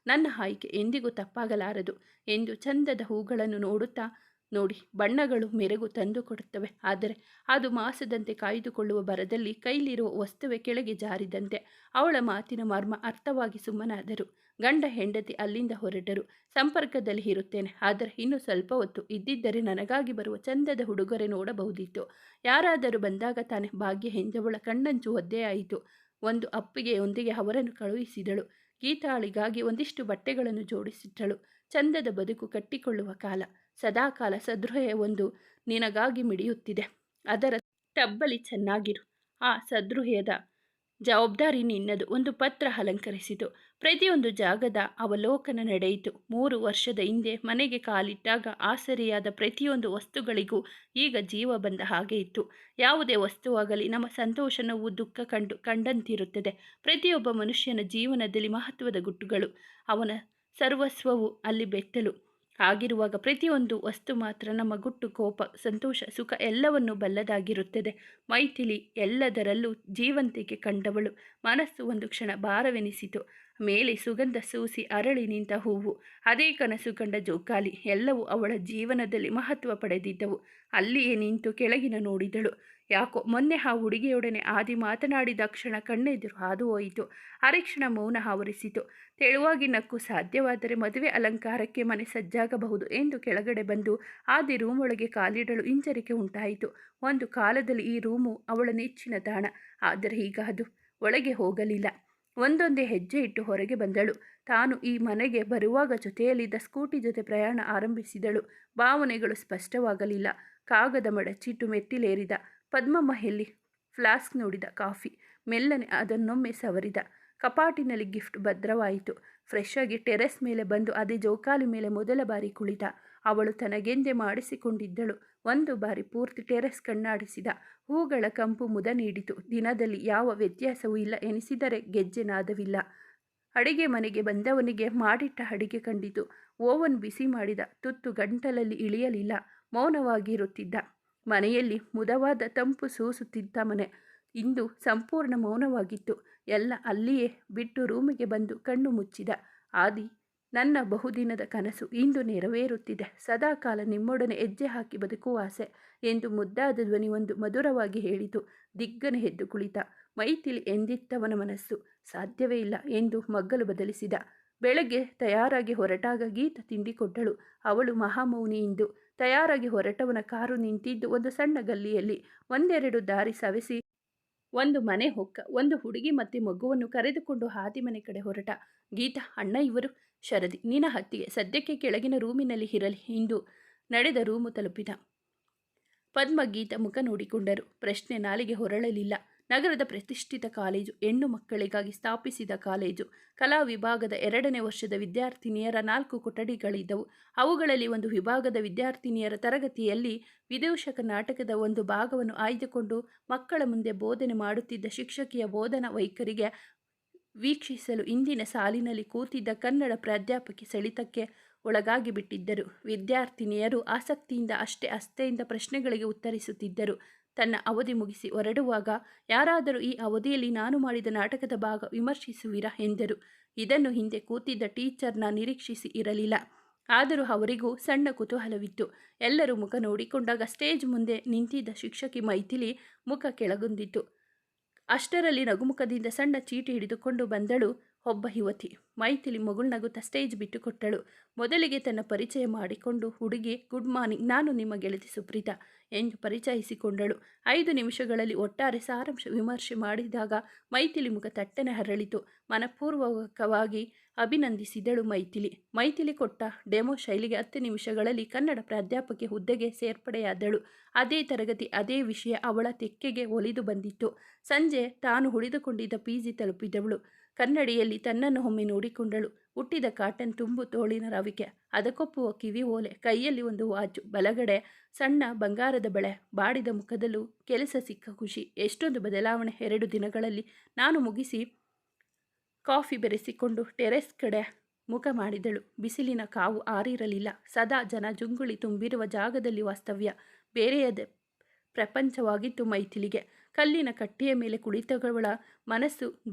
ನನ್ನ ಆಯ್ಕೆ ಎಂದಿಗೂ ತಪ್ಪಾಗಲಾರದು ಎಂದು ಚಂದದ ಹೂಗಳನ್ನು ನೋಡುತ್ತಾ ನೋಡಿ, ಬಣ್ಣಗಳು ಮೆರುಗು ತಂದು ಕೊಡುತ್ತವೆ. ಆದರೆ ಅದು ಮಾಸದಂತೆ ಕಾಯ್ದುಕೊಳ್ಳುವ ಬರದಲ್ಲಿ ಕೈಲಿರುವ ವಸ್ತುವೆ ಕೆಳಗೆ ಜಾರಿದಂತೆ ಅವಳ ಮಾತಿನ ಮರ್ಮ ಅರ್ಥವಾಗಿ ಸುಮ್ಮನಾದರು. ಗಂಡ ಹೆಂಡತಿ ಅಲ್ಲಿಂದ ಹೊರಟರು. ಸಂಪರ್ಕದಲ್ಲಿ ಇರುತ್ತೇನೆ. ಆದರೆ ಇನ್ನು ಸ್ವಲ್ಪ ಹೊತ್ತು ಇದ್ದಿದ್ದರೆ ನನಗಾಗಿ ಬರುವ ಚಂದದ ಹುಡುಗರೆ ನೋಡಬಹುದಿತ್ತು. ಯಾರಾದರೂ ಬಂದಾಗ ತಾನೇ ಭಾಗ್ಯ ಹೆಂಜವಳ ಕಣ್ಣಂಚು ಒದ್ದೆಯಾಯಿತು ಒಂದು ಅಪ್ಪಿಗೆಯೊಂದಿಗೆ ಅವರನ್ನು ಕಳುಹಿಸಿದಳು. ಗೀತಾಳಿಗಾಗಿ ಒಂದಿಷ್ಟು ಬಟ್ಟೆಗಳನ್ನು ಜೋಡಿಸಿಟ್ಟಳು. ಚಂದದ ಬದುಕು ಕಟ್ಟಿಕೊಳ್ಳುವ ಕಾಲ. ಸದಾಕಾಲ ಸದೃಹೆಯ ಒಂದು ನಿನಗಾಗಿ ಮಿಡಿಯುತ್ತಿದೆ. ಅದರ ತಬ್ಬಲಿ ಚೆನ್ನಾಗಿರು. ಆ ಸದೃಹ್ಯದ ಜವಾಬ್ದಾರಿ ನಿನ್ನದು. ಒಂದು ಪತ್ರ ಅಲಂಕರಿಸಿತು. ಪ್ರತಿಯೊಂದು ಜಾಗದ ಅವಲೋಕನ ನಡೆಯಿತು. ಮೂರು ವರ್ಷದ ಹಿಂದೆ ಮನೆಗೆ ಕಾಲಿಟ್ಟಾಗ ಆಸರೆಯಾದ ಪ್ರತಿಯೊಂದು ವಸ್ತುಗಳಿಗೂ ಈಗ ಜೀವ ಬಂದ ಹಾಗೆ ಇತ್ತು. ಯಾವುದೇ ವಸ್ತುವಾಗಲಿ ನಮ್ಮ ಸಂತೋಷ ದುಃಖ ಕಂಡು ಕಂಡಂತಿರುತ್ತದೆ. ಪ್ರತಿಯೊಬ್ಬ ಮನುಷ್ಯನ ಜೀವನದಲ್ಲಿ ಮಹತ್ವದ ಗುಟ್ಟುಗಳು. ಅವನ ಸರ್ವಸ್ವವು ಅಲ್ಲಿ ಬೆತ್ತಲು ಆಗಿರುವಾಗ ಪ್ರತಿಯೊಂದು ವಸ್ತು ಮಾತ್ರ ನಮ್ಮ ಗುಟ್ಟು, ಕೋಪ, ಸಂತೋಷ, ಸುಖ ಎಲ್ಲವನ್ನು ಬಲ್ಲದಾಗಿರುತ್ತದೆ. ಮೈಥಿಲಿ ಎಲ್ಲದರಲ್ಲೂ ಜೀವಂತಿಕೆ ಕಂಡವಳು. ಮನಸ್ಸು ಒಂದು ಕ್ಷಣ ಭಾರವೆನಿಸಿತು. ಮೇಲೆ ಸುಗಂಧ ಸೂಸಿ ಅರಳಿ ನಿಂತ ಹೂವು. ಅದೇ ಕನಸು ಕಂಡ ಜೋಕಾಲಿ ಎಲ್ಲವೂ ಅವಳ ಜೀವನದಲ್ಲಿ ಮಹತ್ವ ಪಡೆದಿದ್ದವು. ಅಲ್ಲಿಯೇ ನಿಂತು ಕೆಳಗಿನ ನೋಡಿದಳು. ಯಾಕೋ ಮೊನ್ನೆ ಆ ಹುಡುಗಿಯೊಡನೆ ಆದಿ ಮಾತನಾಡಿದ ಕ್ಷಣ ಕಣ್ಣೆದುರು ಹಾದು ಹೋಯಿತು. ಅರೆಕ್ಷಣ ಮೌನ ಆವರಿಸಿತು. ತೆಳುವಾಗಿ ನಕ್ಕು ಸಾಧ್ಯವಾದರೆ ಮದುವೆ ಅಲಂಕಾರಕ್ಕೆ ಮನೆ ಸಜ್ಜಾಗಬಹುದು ಎಂದು ಕೆಳಗಡೆ ಬಂದು ಆದಿ ರೂಮ್ ಒಳಗೆ ಕಾಲಿಡಲು ಹಿಂಜರಿಕೆ ಉಂಟಾಯಿತು. ಒಂದು ಕಾಲದಲ್ಲಿ ಈ ರೂಮು ಅವಳ ನೆಚ್ಚಿನ ತಾಣ. ಆದರೆ ಈಗ ಅದು ಒಳಗೆ ಹೋಗಲಿಲ್ಲ. ಒಂದೊಂದೇ ಹೆಜ್ಜೆ ಇಟ್ಟು ಹೊರಗೆ ಬಂದಳು. ತಾನು ಈ ಮನೆಗೆ ಬರುವಾಗ ಜೊತೆಯಲ್ಲಿದ್ದ ಸ್ಕೂಟಿ ಜೊತೆ ಪ್ರಯಾಣ ಆರಂಭಿಸಿದಳು. ಭಾವನೆಗಳು ಸ್ಪಷ್ಟವಾಗಲಿಲ್ಲ. ಕಾಗದ ಮಡಚಿಟ್ಟು ಮೆಟ್ಟಿಲೇರಿದ. ಪದ್ಮಮ್ಮ ಎಲ್ಲಿ ಫ್ಲಾಸ್ಕ್ ನೋಡಿದ ಕಾಫಿ. ಮೆಲ್ಲನೆ ಅದನ್ನೊಮ್ಮೆ ಸವರಿದ. ಕಪಾಟಿನಲ್ಲಿ ಗಿಫ್ಟ್ ಭದ್ರವಾಯಿತು. ಫ್ರೆಶ್ ಆಗಿ ಟೆರೆಸ್ ಮೇಲೆ ಬಂದು ಅದೇ ಜೋಕಾಲಿ ಮೇಲೆ ಮೊದಲ ಬಾರಿ ಕುಳಿತ. ಅವಳು ತನಗೆಂದೇ ಮಾಡಿಸಿಕೊಂಡಿದ್ದಳು. ಒಂದು ಬಾರಿ ಪೂರ್ತಿ ಟೆರೆಸ್ ಕಣ್ಣಾಡಿಸಿದ. ಹೂಗಳ ಕಂಪು ಮುದ ನೀಡಿತು. ದಿನದಲ್ಲಿ ಯಾವ ವ್ಯತ್ಯಾಸವೂ ಇಲ್ಲ ಎನಿಸಿದರೆ ಗೆಜ್ಜೆ ನಾದವಿಲ್ಲ. ಅಡಿಗೆ ಮನೆಗೆ ಬಂದವನಿಗೆ ಮಾಡಿಟ್ಟ ಅಡಿಗೆ ಕಂಡಿತು. ಓವನ್ ಬಿಸಿ ಮಾಡಿದ ತುತ್ತು ಗಂಟಲಲ್ಲಿ ಇಳಿಯಲಿಲ್ಲ. ಮೌನವಾಗಿರುತ್ತಿದ್ದ. ಮನೆಯಲ್ಲಿ ಮುದವಾದ ತಂಪು ಸೂಸುತ್ತಿದ್ದ ಮನೆ. ಇಂದು ಸಂಪೂರ್ಣ ಮೌನವಾಗಿತ್ತು. ಎಲ್ಲ ಅಲ್ಲಿಯೇ ಬಿಟ್ಟು ರೂಮಿಗೆ ಬಂದು ಕಣ್ಣು ಮುಚ್ಚಿದ. ಆದಿ, ನನ್ನ ಬಹುದಿನದ ಕನಸು ಇಂದು ನೆರವೇರುತ್ತಿದೆ. ಸದಾಕಾಲ ನಿಮ್ಮೊಡನೆ ಹೆಜ್ಜೆ ಹಾಕಿ ಬದುಕುವ ಆಸೆ ಎಂದು ಮುದ್ದಾದ ಧ್ವನಿ ಒಂದು ಮಧುರವಾಗಿ ಹೇಳಿತು. ದಿಗ್ಗನೆ ಎದ್ದು ಕುಳಿತ. ಮೈತಿಲಿ ಎಂದಿತ್ತವನ ಮನಸ್ಸು. ಸಾಧ್ಯವೇ ಇಲ್ಲ ಎಂದು ಮಗ್ಗಲು ಬದಲಿಸಿದ. ಬೆಳಗ್ಗೆ ತಯಾರಾಗಿ ಹೊರಟಾಗ ಗೀತ ತಿಂಡಿ ಕೊಟ್ಟಳು. ಅವಳು ಮಹಾಮೌನಿ ಇಂದು ತಯಾರಾಗಿ ಹೊರಟವನ ಕಾರು ನಿಂತಿದ್ದು ಒಂದು ಸಣ್ಣ ಗಲ್ಲಿಯಲ್ಲಿ. ಒಂದೆರಡು ದಾರಿ ಸವೆಸಿ ಒಂದು ಮನೆ ಹೊಕ್ಕ, ಒಂದು ಹುಡುಗಿ ಮತ್ತೆ ಮಗುವನ್ನು ಕರೆದುಕೊಂಡು ಹಾದಿ ಮನೆ ಕಡೆ ಹೊರಟ. ಗೀತಾ, ಅಣ್ಣ ಇವರು? ಶರದಿ, ನಿನ್ನ ಹತ್ತಿಗೆ ಸದ್ಯಕ್ಕೆ ಕೆಳಗಿನ ರೂಮಿನಲ್ಲಿ ಇರಲಿ. ಇಂದು ನಡೆದ ರೂಮು ತಲುಪಿದ. ಪದ್ಮ ಗೀತ ಮುಖ ನೋಡಿಕೊಂಡರು. ಪ್ರಶ್ನೆ ನಾಲಿಗೆ ಹೊರಳಲಿಲ್ಲ. ನಗರದ ಪ್ರತಿಷ್ಠಿತ ಕಾಲೇಜು ಹೆಣ್ಣು ಮಕ್ಕಳಿಗಾಗಿ ಸ್ಥಾಪಿಸಿದ ಕಾಲೇಜು. ಕಲಾ ವಿಭಾಗದ ಎರಡನೇ ವರ್ಷದ ವಿದ್ಯಾರ್ಥಿನಿಯರ ನಾಲ್ಕು ಕೊಠಡಿಗಳಿದ್ದವು. ಅವುಗಳಲ್ಲಿ ಒಂದು ವಿಭಾಗದ ವಿದ್ಯಾರ್ಥಿನಿಯರ ತರಗತಿಯಲ್ಲಿ ವಿದೂಷಕ ನಾಟಕದ ಒಂದು ಭಾಗವನ್ನು ಆಯ್ದುಕೊಂಡು ಮಕ್ಕಳ ಮುಂದೆ ಬೋಧನೆ ಮಾಡುತ್ತಿದ್ದ ಶಿಕ್ಷಕಿಯ ಬೋಧನಾ ವೈಖರಿಗೆ ವೀಕ್ಷಿಸಲು ಇಂದಿನ ಸಾಲಿನಲ್ಲಿ ಕೂತಿದ್ದ ಕನ್ನಡ ಪ್ರಾಧ್ಯಾಪಕಿ ಸೆಳಿತಕ್ಕೆ ಒಳಗಾಗಿ ಬಿಟ್ಟಿದ್ದರು. ವಿದ್ಯಾರ್ಥಿನಿಯರು ಆಸಕ್ತಿಯಿಂದ ಅಷ್ಟೇ ಅಸ್ಥೆಯಿಂದ ಪ್ರಶ್ನೆಗಳಿಗೆ ಉತ್ತರಿಸುತ್ತಿದ್ದರು. ತನ್ನ ಅವಧಿ ಮುಗಿಸಿ ಹೊರಡುವಾಗ, ಯಾರಾದರೂ ಈ ಅವಧಿಯಲ್ಲಿ ನಾನು ಮಾಡಿದ ನಾಟಕದ ಭಾಗ ವಿಮರ್ಶಿಸುವಿರಾ? ಎಂದರು. ಇದನ್ನು ಹಿಂದೆ ಕೂತಿದ್ದ ಟೀಚರ್ನ ನಿರೀಕ್ಷಿಸಿ ಇರಲಿಲ್ಲ. ಆದರೂ ಅವರಿಗೂ ಸಣ್ಣ ಕುತೂಹಲವಿತ್ತು. ಎಲ್ಲರೂ ಮುಖ ನೋಡಿಕೊಂಡಾಗ ಸ್ಟೇಜ್ ಮುಂದೆ ನಿಂತಿದ್ದ ಶಿಕ್ಷಕಿ ಮೈಥಿಲಿ ಮುಖ ಕೆಳಗೊಂಡಿತು ಅಷ್ಟರಲ್ಲಿ ನಗುಮುಖದಿಂದ ಸಣ್ಣ ಚೀಟಿ ಹಿಡಿದುಕೊಂಡು ಬಂದಳು. ಒಬ್ಬ ಯುವತಿ. ಮೈಥಿಲಿ ಮಗುಳ್ನಗುತ್ತಾ ಸ್ಟೇಜ್ ಬಿಟ್ಟು ಕೊಟ್ಟಳು. ಮೊದಲಿಗೆ ತನ್ನ ಪರಿಚಯ ಮಾಡಿಕೊಂಡು ಹುಡುಗಿ, ಗುಡ್ ಮಾರ್ನಿಂಗ್, ನಾನು ನಿಮ್ಮ ಗೆಳತಿ ಸುಪ್ರೀತಾ ಎಂದು ಪರಿಚಯಿಸಿಕೊಂಡಳು. ಐದು ನಿಮಿಷಗಳಲ್ಲಿ ಒಟ್ಟಾರೆ ಸಾರಾಂಶ ವಿಮರ್ಶೆ ಮಾಡಿದಾಗ ಮೈಥಿಲಿ ಮುಖ ತಟ್ಟನೆ ಹರಳಿತು. ಮನಪೂರ್ವಕವಾಗಿ ಅಭಿನಂದಿಸಿದಳು ಮೈಥಿಲಿ. ಮೈಥಿಲಿ ಕೊಟ್ಟ ಡೆಮೋ ಶೈಲಿಗೆ ಹತ್ತು ನಿಮಿಷಗಳಲ್ಲಿ ಕನ್ನಡ ಪ್ರಾಧ್ಯಾಪಕಿ ಹುದ್ದೆಗೆ ಸೇರ್ಪಡೆಯಾದಳು. ಅದೇ ತರಗತಿ, ಅದೇ ವಿಷಯ ಅವಳ ತೆಕ್ಕೆಗೆ ಒಲಿದು ಬಂದಿತ್ತು. ಸಂಜೆ ತಾನು ಉಳಿದುಕೊಂಡಿದ್ದ ಪಿ ಜಿ ತಲುಪಿದವಳು. ಕನ್ನಡಿಯಲ್ಲಿ ತನ್ನನ್ನು ಹೊಮ್ಮಿ ನೋಡಿಕೊಂಡಳು. ಹುಟ್ಟಿದ ಕಾಟನ್ ತುಂಬು ತೋಳಿನ ರವಿಕೆ. ಅದಕ್ಕೊಪ್ಪುವ ಕಿವಿ ಓಲೆ. ಕೈಯಲ್ಲಿ ಒಂದು ವಾಚು. ಬಲಗಡೆ ಸಣ್ಣ ಬಂಗಾರದ ಬಳೆ. ಬಾಡಿದ ಮುಖದಲ್ಲೂ ಕೆಲಸ ಸಿಕ್ಕ ಖುಷಿ. ಎಷ್ಟೊಂದು ಬದಲಾವಣೆ. ಎರಡು ದಿನಗಳಲ್ಲಿ ನಾನು ಮುಗಿಸಿ ಕಾಫಿ ಬೆರೆಸಿಕೊಂಡು ಟೆರೆಸ್ ಕಡೆ ಮುಖ ಮಾಡಿದಳು. ಬಿಸಿಲಿನ ಕಾವು ಆರಿರಲಿಲ್ಲ. ಸದಾ ಜನ ಜುಂಗುಳಿ ತುಂಬಿರುವ ಜಾಗದಲ್ಲಿ ವಾಸ್ತವ್ಯ. ಬೇರೆಯದ ಪ್ರಪಂಚವಾಗಿತ್ತು ಮೈಥಿಲಿಗೆ. ಕಲ್ಲಿನ ಕಟ್ಟೆಯ ಮೇಲೆ ಕುಳಿತಗಳ ಮನಸ್ಸು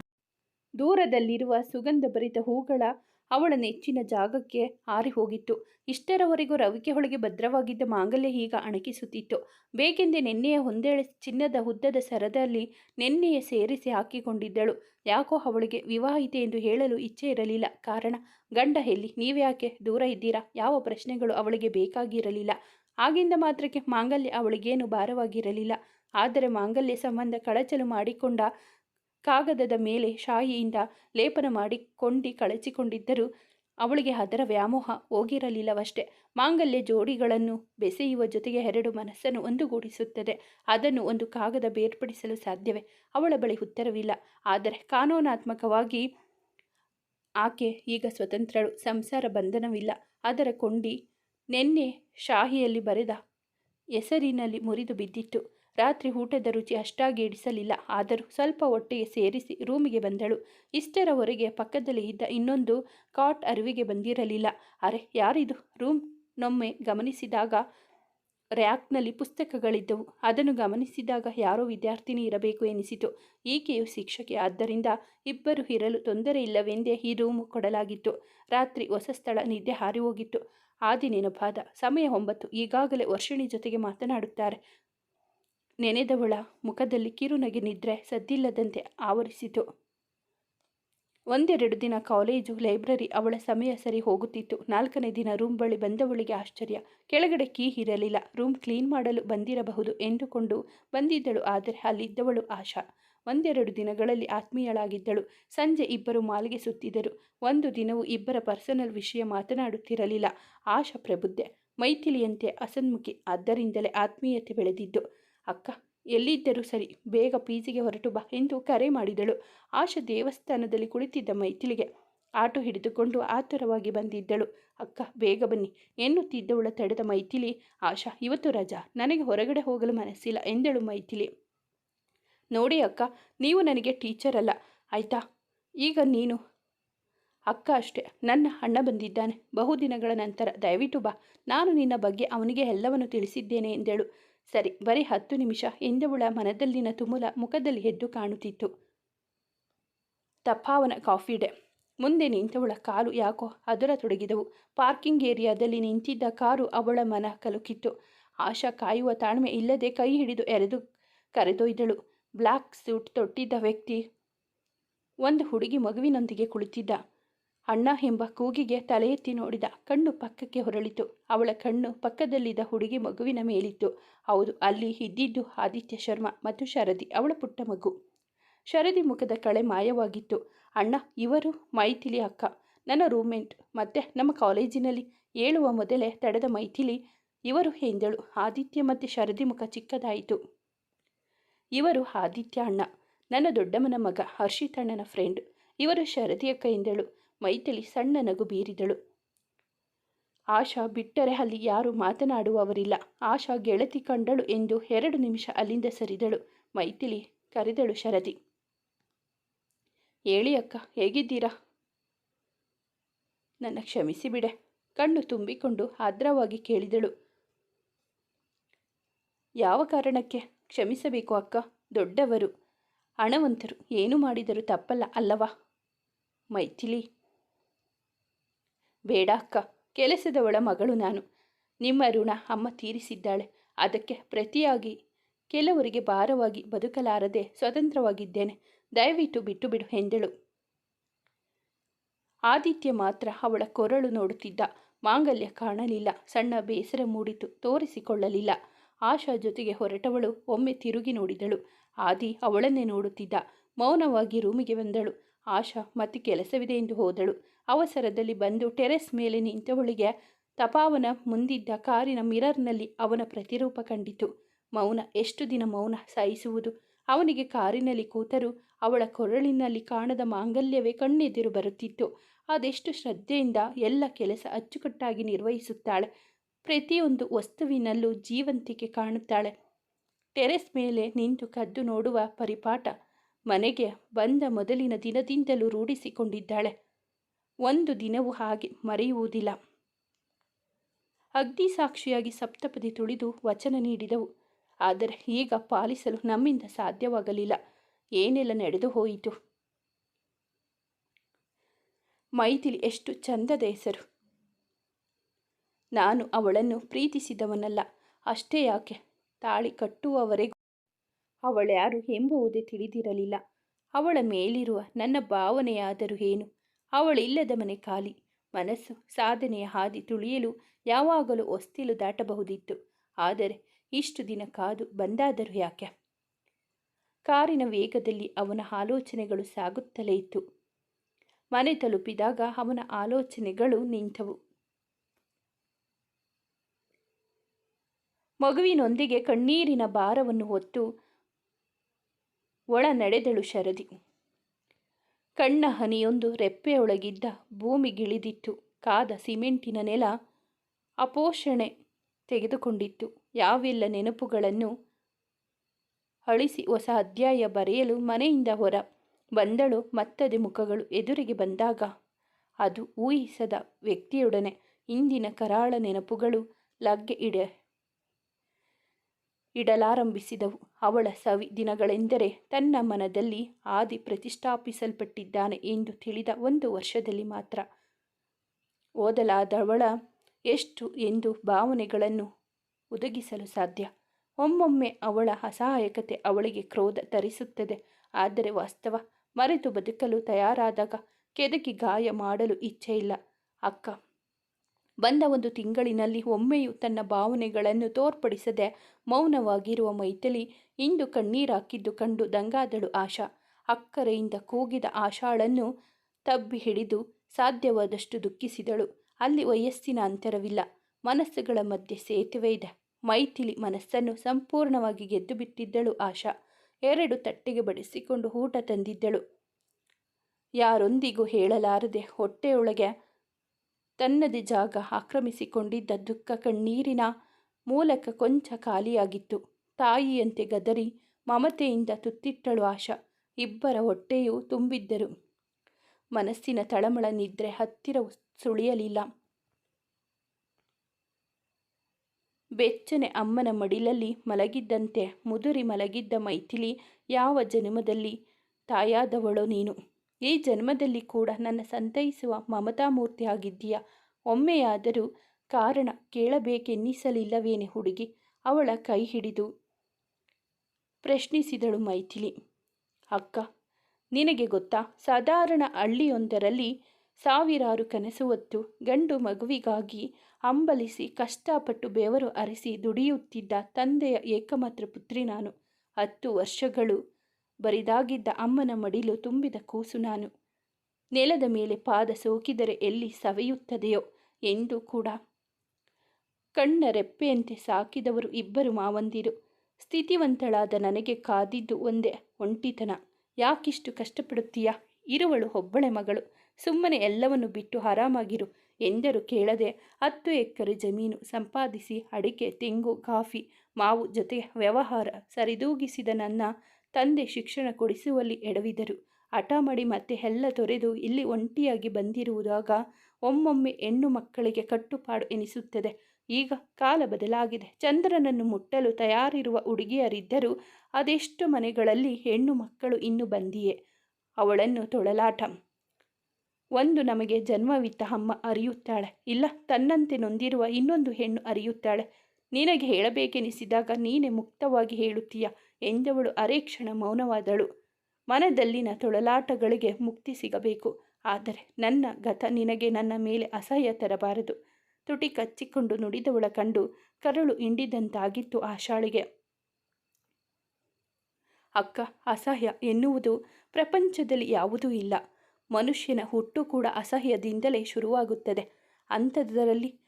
ದೂರದಲ್ಲಿರುವ ಸುಗಂಧಭರಿತ ಹೂಗಳ ಅವಳ ನೆಚ್ಚಿನ ಜಾಗಕ್ಕೆ ಹಾರಿ ಹೋಗಿತ್ತು ಇಷ್ಟರವರೆಗೂ ರವಿಕೆ ಒಳಗೆ ಭದ್ರವಾಗಿದ್ದ ಮಾಂಗಲ್ಯ ಈಗ ಅಣಕಿಸುತ್ತಿತ್ತು. ಬೇಕೆಂದೇ ನೆನ್ನೆಯ ಹೊಂದೇಳೆ ಚಿನ್ನದ ಉದ್ದದ ಸರದಲ್ಲಿ ನೆನ್ನೆಯ ಸೇರಿಸಿ ಹಾಕಿಕೊಂಡಿದ್ದಳು. ಯಾಕೋ ಅವಳಿಗೆ ವಿವಾಹಿತೆ ಎಂದು ಹೇಳಲು ಇಚ್ಛೆ ಇರಲಿಲ್ಲ. ಕಾರಣ, ಗಂಡ ಹೇಳಿ ನೀವ್ಯಾಕೆ ದೂರ ಇದ್ದೀರಾ? ಯಾವ ಪ್ರಶ್ನೆಗಳು ಅವಳಿಗೆ ಬೇಕಾಗಿರಲಿಲ್ಲ. ಆಗಿಂದ ಮಾತ್ರಕ್ಕೆ ಮಾಂಗಲ್ಯ ಅವಳಿಗೇನು ಭಾರವಾಗಿರಲಿಲ್ಲ. ಆದರೆ ಮಾಂಗಲ್ಯ ಸಂಬಂಧ ಕಳಚಲು ಮಾಡಿಕೊಂಡ ಕಾಗದದ ಮೇಲೆ ಶಾಯಿಯಿಂದ ಲೇಪನ ಮಾಡಿ ಕೊಂಡಿ ಕಳಚಿಕೊಂಡಿದ್ದರೂ ಅವಳಿಗೆ ಅದರ ವ್ಯಾಮೋಹ ಹೋಗಿರಲಿಲ್ಲವಷ್ಟೇ. ಮಾಂಗಲ್ಯ ಜೋಡಿಗಳನ್ನು ಬೆಸೆಯುವ ಜೊತೆಗೆ ಎರಡು ಮನಸ್ಸನ್ನು ಒಂದುಗೂಡಿಸುತ್ತದೆ. ಅದನ್ನು ಒಂದು ಕಾಗದ ಬೇರ್ಪಡಿಸಲು ಸಾಧ್ಯವೇ? ಅವಳ ಬಳಿ ಉತ್ತರವಿಲ್ಲ. ಆದರೆ ಕಾನೂನಾತ್ಮಕವಾಗಿ ಆಕೆ ಈಗ ಸ್ವತಂತ್ರಳು. ಸಂಸಾರ ಬಂಧನವಿಲ್ಲ. ಅದರ ಕೊಂಡಿ ನಿನ್ನೆ ಶಾಹಿಯಲ್ಲಿ ಬರೆದ ಹೆಸರಿನಲ್ಲಿ ಮುರಿದು ಬಿದ್ದಿತ್ತು. ರಾತ್ರಿ ಊಟದ ರುಚಿ ಅಷ್ಟಾಗಿ ಇಡಿಸಲಿಲ್ಲ. ಆದರೂ ಸ್ವಲ್ಪ ಒಟ್ಟಿಗೆ ಸೇರಿಸಿ ರೂಮಿಗೆ ಬಂದಳು. ಇಷ್ಟರವರೆಗೆ ಪಕ್ಕದಲ್ಲಿ ಇದ್ದ ಇನ್ನೊಂದು ಕಾಟ್ ಅರಿವಿಗೆ ಬಂದಿರಲಿಲ್ಲ. ಅರೆ, ಯಾರಿದು? ರೂಮ್ ನೊಮ್ಮೆ ಗಮನಿಸಿದಾಗ ರ್ಯಾಕ್ನಲ್ಲಿ ಪುಸ್ತಕಗಳಿದ್ದವು. ಅದನ್ನು ಗಮನಿಸಿದಾಗ ಯಾರೋ ವಿದ್ಯಾರ್ಥಿನಿ ಇರಬೇಕು ಎನಿಸಿತು. ಈಕೆಯು ಶಿಕ್ಷಕಿ. ಆದ್ದರಿಂದ ಇಬ್ಬರು ಇರಲು ತೊಂದರೆ ಇಲ್ಲವೆಂದೇ ಈ ರೂಮು ಕೊಡಲಾಗಿತ್ತು. ರಾತ್ರಿ ಹೊಸ ಸ್ಥಳ, ನಿದ್ದೆ ಹಾರಿ ಹೋಗಿತ್ತು. ಆದಿ ನೆನಪಾದ ಸಮಯ ಒಂಬತ್ತು. ಈಗಾಗಲೇ ವರ್ಷಿಣಿ ಜೊತೆಗೆ ಮಾತನಾಡುತ್ತಾರೆ. ನೆನೆದವಳ ಮುಖದಲ್ಲಿ ಕಿರುನಗೆ ನಿದ್ರೆ ಸದ್ದಿಲ್ಲದಂತೆ ಆವರಿಸಿತು. ಒಂದೆರಡು ದಿನ ಕಾಲೇಜು, ಲೈಬ್ರರಿ ಅವಳ ಸಮಯ ಸರಿ ಹೋಗುತ್ತಿತ್ತು. ನಾಲ್ಕನೇ ದಿನ ರೂಮ್ ಬಳಿ ಬಂದವಳಿಗೆ ಆಶ್ಚರ್ಯ. ಕೆಳಗಡೆ ಕೀ ಇರಲಿಲ್ಲ. ರೂಮ್ ಕ್ಲೀನ್ ಮಾಡಲು ಬಂದಿರಬಹುದು ಎಂದುಕೊಂಡು ಬಂದಿದ್ದಳು, ಆದರೆ ಅಲ್ಲಿದ್ದವಳು ಆಶಾ. ಒಂದೆರಡು ದಿನಗಳಲ್ಲಿ ಆತ್ಮೀಯಳಾಗಿದ್ದಳು. ಸಂಜೆ ಇಬ್ಬರು ಮಾಲಿಗೆ ಸುತ್ತಿದರು ಒಂದು ದಿನವೂ ಇಬ್ಬರ ಪರ್ಸನಲ್ ವಿಷಯ ಮಾತನಾಡುತ್ತಿರಲಿಲ್ಲ. ಆಶಾ ಪ್ರಬುದ್ಧೆ, ಮೈಥಿಲಿಯಂತೆ ಅಸನ್ಮುಖಿ, ಆದ್ದರಿಂದಲೇ ಆತ್ಮೀಯತೆ ಬೆಳೆದಿದ್ದು. ಅಕ್ಕ, ಎಲ್ಲಿದ್ದರೂ ಸರಿ, ಬೇಗ ಪೀಜಿಗೆ ಹೊರಟು ಬಾ ಎಂದು ಕರೆ ಮಾಡಿದಳು. ಆಶಾ ದೇವಸ್ಥಾನದಲ್ಲಿ ಕುಳಿತಿದ್ದ ಮೈಥಿಲಿಗೆ ಆಟೋ ಹಿಡಿದುಕೊಂಡು ಆತುರವಾಗಿ ಬಂದಿದ್ದಳು. ಅಕ್ಕ, ಬೇಗ ಬನ್ನಿ ಎನ್ನುತ್ತಿದ್ದವಳ ತಡೆದ ಮೈಥಿಲಿ, ಆಶಾ, ಇವತ್ತು ರಜಾ, ನನಗೆ ಹೊರಗಡೆ ಹೋಗಲು ಮನಸ್ಸಿಲ್ಲ ಎಂದಳು ಮೈಥಿಲಿ. ನೋಡಿ ಅಕ್ಕ, ನೀವು ನನಗೆ ಟೀಚರ್ ಅಲ್ಲ, ಆಯ್ತಾ? ಈಗ ನೀನು? ಅಕ್ಕ ಅಷ್ಟೇ, ನನ್ನ ಅಣ್ಣ ಬಂದಿದ್ದಾನೆ. ಬಹುದಿನಗಳ ನಂತರ ದಯವಿಟ್ಟು ಬಾ, ನಾನು ನಿನ್ನ ಬಗ್ಗೆ ಅವನಿಗೆ ಎಲ್ಲವನ್ನು ತಿಳಿಸಿದ್ದೇನೆ ಎಂದಳು. ಸರಿ, ಬರೀ ಹತ್ತು ನಿಮಿಷ. ಎಂದವಳ ಮನದಲ್ಲಿನ ತುಮುಲ ಮುಖದಲ್ಲಿ ಎದ್ದು ಕಾಣುತ್ತಿತ್ತು. ತಪ್ಪಾವನ ಕಾಫಿ ಡೇ. ಮುಂದೆ ನಿಂತವಳ ಕಾಲು ಯಾಕೋ ಅದರ ತೊಡಗಿದವು ಪಾರ್ಕಿಂಗ್ ಏರಿಯಾದಲ್ಲಿ ನಿಂತಿದ್ದ ಕಾರು ಅವಳ ಮನ ಕಲುಕಿತ್ತು. ಆಶಾ ಕಾಯುವ ತಾಳ್ಮೆ ಇಲ್ಲದೆ ಕೈ ಹಿಡಿದು ಎರೆದು ಕರೆದೊಯ್ದಳು. ಬ್ಲ್ಯಾಕ್ ಸೂಟ್ ತೊಟ್ಟಿದ್ದ ವ್ಯಕ್ತಿ ಒಂದು ಹುಡುಗಿ ಮಗುವಿನೊಂದಿಗೆ ಕುಳಿತಿದ್ದ. ಅಣ್ಣ ಎಂಬ ಕೂಗಿಗೆ ತಲೆ ಎತ್ತಿ ನೋಡಿದ ಕಣ್ಣು ಪಕ್ಕಕ್ಕೆ ಹೊರಳಿತು. ಅವಳ ಕಣ್ಣು ಪಕ್ಕದಲ್ಲಿದ್ದ ಹುಡುಗಿ ಮಗುವಿನ ಮೇಲಿತ್ತು. ಹೌದು, ಅಲ್ಲಿ ಇದ್ದಿದ್ದು ಆದಿತ್ಯ ಶರ್ಮ ಮತ್ತು ಶರದಿ, ಅವಳ ಪುಟ್ಟ ಮಗು. ಶರದಿ ಮುಖದ ಕಳೆ ಮಾಯವಾಗಿತ್ತು. ಅಣ್ಣ, ಇವರು ಮೈಥಿಲಿ ಅಕ್ಕ. ನನ್ನ ರೂಮ್ಮೇಟ್, ಮತ್ತೆ ನಮ್ಮ ಕಾಲೇಜಿನಲ್ಲಿ ಏಳುವ ಮೊದಲೇ ತಡೆದ ಮೈಥಿಲಿ, ಇವರು ಎಂದಳು. ಆದಿತ್ಯ ಮತ್ತು ಶರದಿ ಮುಖ ಚಿಕ್ಕದಾಯಿತು. ಇವರು ಆದಿತ್ಯ ಅಣ್ಣ. ನನ್ನ ದೊಡ್ಡಮ್ಮನ ಮಗ ಹರ್ಷಿತ್ ಅಣ್ಣನ ಫ್ರೆಂಡ್ ಇವರು ಶರದಿ ಅಕ್ಕ ಎಂದಳು. ಮೈಥಿಲಿ ಸಣ್ಣ ನಗು ಬೀರಿದಳು. ಆಶಾ ಬಿಟ್ಟರೆ ಅಲ್ಲಿ ಯಾರೂ ಮಾತನಾಡುವವರಿಲ್ಲ. ಆಶಾ ಗೆಳತಿ ಕಂಡಳು ಎಂದು ಎರಡು ನಿಮಿಷ ಅಲ್ಲಿಂದ ಸರಿದಳು. ಮೈಥಿಲಿ ಕರೆದಳು ಶರದಿ. ಹೇಳಿ ಅಕ್ಕ, ಹೇಗಿದ್ದೀರಾ? ನನ್ನ ಕ್ಷಮಿಸಿ ಬಿಡೆ ಕಣ್ಣು ತುಂಬಿಕೊಂಡು ಆದ್ರವಾಗಿ ಕೇಳಿದಳು. ಯಾವ ಕಾರಣಕ್ಕೆ? ಕ್ಷಮಿಸಬೇಕು ಅಕ್ಕ. ದೊಡ್ಡವರು, ಹಣವಂತರು. ಏನು ಮಾಡಿದರೂ ತಪ್ಪಲ್ಲ ಅಲ್ಲವಾ? ಮೈಥಿಲಿ ಬೇಡ ಅಕ್ಕ ಕೆಲಸದವಳ ಮಗಳು ನಾನು. ನಿಮ್ಮ ಋಣ ಅಮ್ಮ ತೀರಿಸಿದ್ದಾಳೆ. ಅದಕ್ಕೆ ಪ್ರತಿಯಾಗಿ ಕೆಲವರಿಗೆ ಭಾರವಾಗಿ ಬದುಕಲಾರದೆ ಸ್ವತಂತ್ರವಾಗಿದ್ದೇನೆ. ದಯವಿಟ್ಟು ಬಿಟ್ಟು ಬಿಡು ಎಂದಳು. ಆದಿತ್ಯ ಮಾತ್ರ ಅವಳ ಕೊರಳು ನೋಡುತ್ತಿದ್ದ. ಮಾಂಗಲ್ಯ ಕಾಣಲಿಲ್ಲ. ಸಣ್ಣ ಬೇಸರ ಮೂಡಿತು. ತೋರಿಸಿಕೊಳ್ಳಲಿಲ್ಲ. ಆಶಾ ಜೊತೆಗೆ ಹೊರಟವಳು. ಒಮ್ಮೆ ತಿರುಗಿ ನೋಡಿದಳು. ಆದಿ ಅವಳನ್ನೇ ನೋಡುತ್ತಿದ್ದ. ಮೌನವಾಗಿ ರೂಮಿಗೆ ಬಂದಳು. ಆಶಾ, ಮತ್ತೆ ಕೆಲಸವಿದೆ ಎಂದು ಹೋದಳು. ಅವಸರದಲ್ಲಿ ಬಂದು ಟೆರೆಸ್ ಮೇಲೆ ನಿಂತವಳಿಗೆ ತಪಾವನ ಮುಂದಿದ್ದ ಕಾರಿನ ಮಿರರ್ನಲ್ಲಿ ಅವನ ಪ್ರತಿರೂಪ ಕಂಡಿತು. ಮೌನ, ಎಷ್ಟು ದಿನ ಮೌನ ಸಹಿಸುವುದು ಅವನಿಗೆ ಕಾರಿನಲ್ಲಿ ಕೂತರೂ ಅವಳ ಕೊರಳಿನಲ್ಲಿ ಕಾಣದ ಮಾಂಗಲ್ಯವೇ ಕಣ್ಣೆದಿರು ಬರುತ್ತಿತ್ತು. ಅದೆಷ್ಟು ಶ್ರದ್ಧೆಯಿಂದ ಎಲ್ಲ ಕೆಲಸ ಅಚ್ಚುಕಟ್ಟಾಗಿ ನಿರ್ವಹಿಸುತ್ತಾಳೆ. ಪ್ರತಿಯೊಂದು ವಸ್ತುವಿನಲ್ಲೂ ಜೀವಂತಿಕೆ ಕಾಣುತ್ತಾಳೆ. ಟೆರೆಸ್ ಮೇಲೆ ನಿಂತು ಕದ್ದು ನೋಡುವ ಪರಿಪಾಠ ಮನೆಗೆ ಬಂದ ಮೊದಲಿನ ದಿನದಿಂದಲೂ ರೂಢಿಸಿಕೊಂಡಿದ್ದಾಳೆ. ಒಂದು ದಿನವೂ ಹಾಗೆ ಮರೆಯುವುದಿಲ್ಲ. ಅಗ್ನಿ ಸಾಕ್ಷಿಯಾಗಿ ಸಪ್ತಪದಿ ತುಳಿದು ವಚನ ನೀಡಿದವು. ಆದರೆ ಈಗ ಪಾಲಿಸಲು ನಮ್ಮಿಂದ ಸಾಧ್ಯವಾಗಲಿಲ್ಲ. ಏನೆಲ್ಲ ನಡೆದು ಹೋಯಿತು? ಮೈಥಿಲಿ ಎಷ್ಟು ಚಂದದ ಹೆಸರು. ನಾನು ಅವಳನ್ನು ಪ್ರೀತಿಸಿದವನಲ್ಲ. ಅಷ್ಟೇ ಯಾಕೆ? ತಾಳಿ ಕಟ್ಟುವವರೆಗೂ ಅವಳ್ಯಾರು ಎಂಬುವುದೇ ತಿಳಿದಿರಲಿಲ್ಲ. ಅವಳ ಮೇಲಿರುವ ನನ್ನ ಭಾವನೆಯಾದರೂ ಏನು? ಅವಳಿಲ್ಲದ ಮನೆ ಖಾಲಿ. ಮನಸ್ಸು ಸಾಧನೆಯ ಹಾದಿ ತುಳಿಯಲು ಯಾವಾಗಲೂ ಹೊಸ್ತಿಲು ದಾಟಬಹುದಿತ್ತು. ಆದರೆ ಇಷ್ಟು ದಿನ ಕಾದು ಬಂದಾದರೂ ಯಾಕೆ? ಕಾರಿನ ವೇಗದಲ್ಲಿ ಅವನ ಆಲೋಚನೆಗಳು ಸಾಗುತ್ತಲೇ ಇತ್ತು. ಮನೆ ತಲುಪಿದಾಗ ಅವನ ಆಲೋಚನೆಗಳು ನಿಂತವು. ಮಗುವಿನೊಂದಿಗೆ ಕಣ್ಣೀರಿನ ಭಾರವನ್ನು ಹೊತ್ತು ಒಳ ನಡೆದಳು ಶರದಿ. ಕಣ್ಣ ಹನಿಯೊಂದು ರೆಪ್ಪೆಯೊಳಗಿದ್ದ ಭೂಮಿಗಿಳಿದಿತ್ತು. ಕಾದ ಸಿಮೆಂಟಿನ ನೆಲ ಅಪೋಷಣೆ ತೆಗೆದುಕೊಂಡಿತ್ತು. ಯಾವೆಲ್ಲ ನೆನಪುಗಳನ್ನು ಅಳಿಸಿ ಹೊಸ ಅಧ್ಯಾಯ ಬರೆಯಲು ಮನೆಯಿಂದ ಹೊರ ಬಂದಳು. ಮತ್ತದೆ ಮುಖಗಳು ಎದುರಿಗೆ ಬಂದಾಗ ಅದು ಊಹಿಸದ ವ್ಯಕ್ತಿಯೊಡನೆ ಇಂದಿನ ಕರಾಳ ನೆನಪುಗಳು ಲಗ್ಗೆ ಇಡ ಇಡಲಾರಂಭಿಸಿದವು. ಅವಳ ಸವಿ ದಿನಗಳೆಂದರೆ ತನ್ನ ಮನದಲ್ಲಿ ಆದಿ ಪ್ರತಿಷ್ಠಾಪಿಸಲ್ಪಟ್ಟಿದ್ದಾನೆ ಎಂದು ತಿಳಿದ ಒಂದು ವರ್ಷದಲ್ಲಿ ಮಾತ್ರ. ಓದಲಾದವಳ ಎಷ್ಟು ಎಂದು ಭಾವನೆಗಳನ್ನು ಒದಗಿಸಲು ಸಾಧ್ಯ. ಒಮ್ಮೊಮ್ಮೆ ಅವಳ ಅಸಹಾಯಕತೆ ಅವಳಿಗೆ ಕ್ರೋಧ ತರಿಸುತ್ತದೆ. ಆದರೆ ವಾಸ್ತವ, ಮರೆತು ಬದುಕಲು ತಯಾರಾದಾಗ ಕೆದಕಿ ಗಾಯ ಮಾಡಲು ಇಚ್ಛೆ ಇಲ್ಲ ಅಕ್ಕ ಬಂದ ಒಂದು ತಿಂಗಳಿನಲ್ಲಿ ಒಮ್ಮೆಯೂ ತನ್ನ ಭಾವನೆಗಳನ್ನು ತೋರ್ಪಡಿಸದೆ ಮೌನವಾಗಿರುವ ಮೈಥಿಲಿ ಇಂದು ಕಣ್ಣೀರಾಕಿದ್ದು ಕಂಡು ದಂಗಾದಳು ಆಶಾ. ಅಕ್ಕರೆಯಿಂದ ಕೂಗಿದ ಆಶಾಳನ್ನು ತಬ್ಬಿ ಹಿಡಿದು ಸಾಧ್ಯವಾದಷ್ಟು ದುಃಖಿಸಿದಳು. ಅಲ್ಲಿ ವಯಸ್ಸಿನ ಅಂತರವಿಲ್ಲ. ಮನಸ್ಸುಗಳ ಮಧ್ಯೆ ಸೇತುವೆ ಇದೆ. ಮೈಥಿಲಿ ಮನಸ್ಸನ್ನು ಸಂಪೂರ್ಣವಾಗಿ ಗೆದ್ದು ಬಿಟ್ಟಿದ್ದಳು ಆಶಾ. ಎರಡು ತಟ್ಟೆಗೆ ಬಡಿಸಿಕೊಂಡು ಊಟ ತಂದಿದ್ದಳು. ಯಾರೊಂದಿಗೂ ಹೇಳಲಾರದೆ ಹೊಟ್ಟೆಯೊಳಗೆ ತನ್ನದೇ ಜಾಗ ಆಕ್ರಮಿಸಿಕೊಂಡಿದ್ದ ದುಃಖ ಕಣ್ಣೀರಿನ ಮೂಲಕ ಕೊಂಚ ಖಾಲಿಯಾಗಿತ್ತು. ತಾಯಿಯಂತೆ ಗದರಿ ಮಮತೆಯಿಂದ ತುತ್ತಿಟ್ಟಳು ಆಶಾ. ಇಬ್ಬರ ಹೊಟ್ಟೆಯೂ ತುಂಬಿದ್ದರು. ಮನಸ್ಸಿನ ತಳಮಳ ನಿದ್ರೆ ಹತ್ತಿರ ಸುಳಿಯಲಿಲ್ಲ. ಬೆಚ್ಚನೆ ಅಮ್ಮನ ಮಡಿಲಲ್ಲಿ ಮಲಗಿದ್ದಂತೆ ಮುದುರಿ ಮಲಗಿದ್ದ ಮೈಥಿಲಿ, ಯಾವ ಜನ್ಮದಲ್ಲಿ ತಾಯಾದವಳೋ ನೀನು? ಈ ಜನ್ಮದಲ್ಲಿ ಕೂಡ ನನ್ನ ಸಂತೈಸುವ ಮಮತಾಮೂರ್ತಿ ಆಗಿದ್ದೀಯ ಒಮ್ಮೆಯಾದರೂ ಕಾರಣ ಕೇಳಬೇಕೆನ್ನಿಸಲಿಲ್ಲವೇನೆ ಹುಡುಗಿ? ಅವಳ ಕೈ ಹಿಡಿದು ಪ್ರಶ್ನಿಸಿದಳು ಮೈಥಿಲಿ. ಅಕ್ಕ, ನಿನಗೆ ಗೊತ್ತಾ, ಸಾಧಾರಣ ಹಳ್ಳಿಯೊಂದರಲ್ಲಿ ಸಾವಿರಾರು ಕನಸು ಹೊತ್ತು ಗಂಡು ಮಗುವಿಗಾಗಿ ಅಂಬಲಿಸಿ ಕಷ್ಟಪಟ್ಟು ಬೆವರು ಅರಸಿ ದುಡಿಯುತ್ತಿದ್ದ ತಂದೆಯ ಏಕಮಾತ್ರ ಪುತ್ರಿ ನಾನು. ಹತ್ತು ವರ್ಷಗಳು ಬರಿದಾಗಿದ್ದ ಅಮ್ಮನ ಮಡಿಲು ತುಂಬಿದ ಕೂಸು ನಾನು. ನೆಲದ ಮೇಲೆ ಪಾದ ಸೋಕಿದರೆ ಎಲ್ಲಿ ಸವೆಯುತ್ತದೆಯೋ ಎಂದು ಕೂಡ. ಕಣ್ಣ ರೆಪ್ಪೆಯಂತೆ ಸಾಕಿದವರು ಇಬ್ಬರು ಮಾವಂದಿರು. ಸ್ಥಿತಿವಂತಳಾದ ನನಗೆ ಕಾದಿದ್ದು ಒಂದೇ ಒಂಟಿತನ. ಯಾಕಿಷ್ಟು ಕಷ್ಟಪಡುತ್ತೀಯಾ? ಇರುವಳು ಒಬ್ಬಳೆ ಮಗಳು. ಸುಮ್ಮನೆ ಎಲ್ಲವನ್ನು ಬಿಟ್ಟು ಆರಾಮಾಗಿರು ಎಂದರು ಕೇಳದೆ ಹತ್ತು ಎಕರೆ ಜಮೀನು ಸಂಪಾದಿಸಿ ಅಡಿಕೆ, ತೆಂಗು, ಕಾಫಿ, ಮಾವು ಜೊತೆ ವ್ಯವಹಾರ ಸರಿದೂಗಿಸಿದ ನನ್ನ ತಂದೆ ಶಿಕ್ಷಣ ಕೊಡಿಸುವಲ್ಲಿ ಎಡವಿದರು. ಹಠ ಮಾಡಿ ಮತ್ತೆ ಎಲ್ಲ ತೊರೆದು ಇಲ್ಲಿ ಒಂಟಿಯಾಗಿ ಬಂದಿರುವುದಾಗ ಒಮ್ಮೊಮ್ಮೆ ಹೆಣ್ಣು ಮಕ್ಕಳಿಗೆ ಕಟ್ಟುಪಾಡು ಎನಿಸುತ್ತದೆ. ಈಗ ಕಾಲ ಬದಲಾಗಿದೆ. ಚಂದ್ರನನ್ನು ಮುಟ್ಟಲು ತಯಾರಿರುವ ಹುಡುಗಿಯರಿದ್ದರೂ ಅದೆಷ್ಟು ಮನೆಗಳಲ್ಲಿ ಹೆಣ್ಣು ಮಕ್ಕಳು ಇನ್ನು ಬಂದಿಯೇ. ಅವಳನ್ನು ತೊಳಲಾಟ. ಒಂದು ನಮಗೆ ಜನ್ಮವಿತ್ತ ಅಮ್ಮ ಅರಿಯುತ್ತಾಳೆ. ಇಲ್ಲ, ತನ್ನಂತೆ ನೊಂದಿರುವ ಇನ್ನೊಂದು ಹೆಣ್ಣು ಅರಿಯುತ್ತಾಳೆ. ನಿನಗೆ ಹೇಳಬೇಕೆನಿಸಿದಾಗ ನೀನೇ ಮುಕ್ತವಾಗಿ ಹೇಳುತ್ತೀಯ? ಎಂದವಳು ಅರೇಕ್ಷಣ ಮೌನವಾದಳು. ಮನದಲ್ಲಿನ ತೊಳಲಾಟಗಳಿಗೆ ಮುಕ್ತಿ ಸಿಗಬೇಕು. ಆದರೆ ನನ್ನ ಗತ ನಿನಗೆ ನನ್ನ ಮೇಲೆ ಅಸಹ್ಯ ತರಬಾರದು. ತುಟಿ ಕಚ್ಚಿಕೊಂಡು ನುಡಿದವಳ ಕಂಡು ಕರಳು ಹಿಂಡಿದಂತಾಗಿತ್ತು ಆಶಾಳಿಗೆ ಅಕ್ಕ, ಅಸಹ್ಯ ಎನ್ನುವುದು ಪ್ರಪಂಚದಲ್ಲಿ ಯಾವುದೂ ಇಲ್ಲ. ಮನುಷ್ಯನ ಹುಟ್ಟು ಕೂಡ ಅಸಹ್ಯದಿಂದಲೇ ಶುರುವಾಗುತ್ತದೆ. ಅಂಥದ್ದರಲ್ಲಿ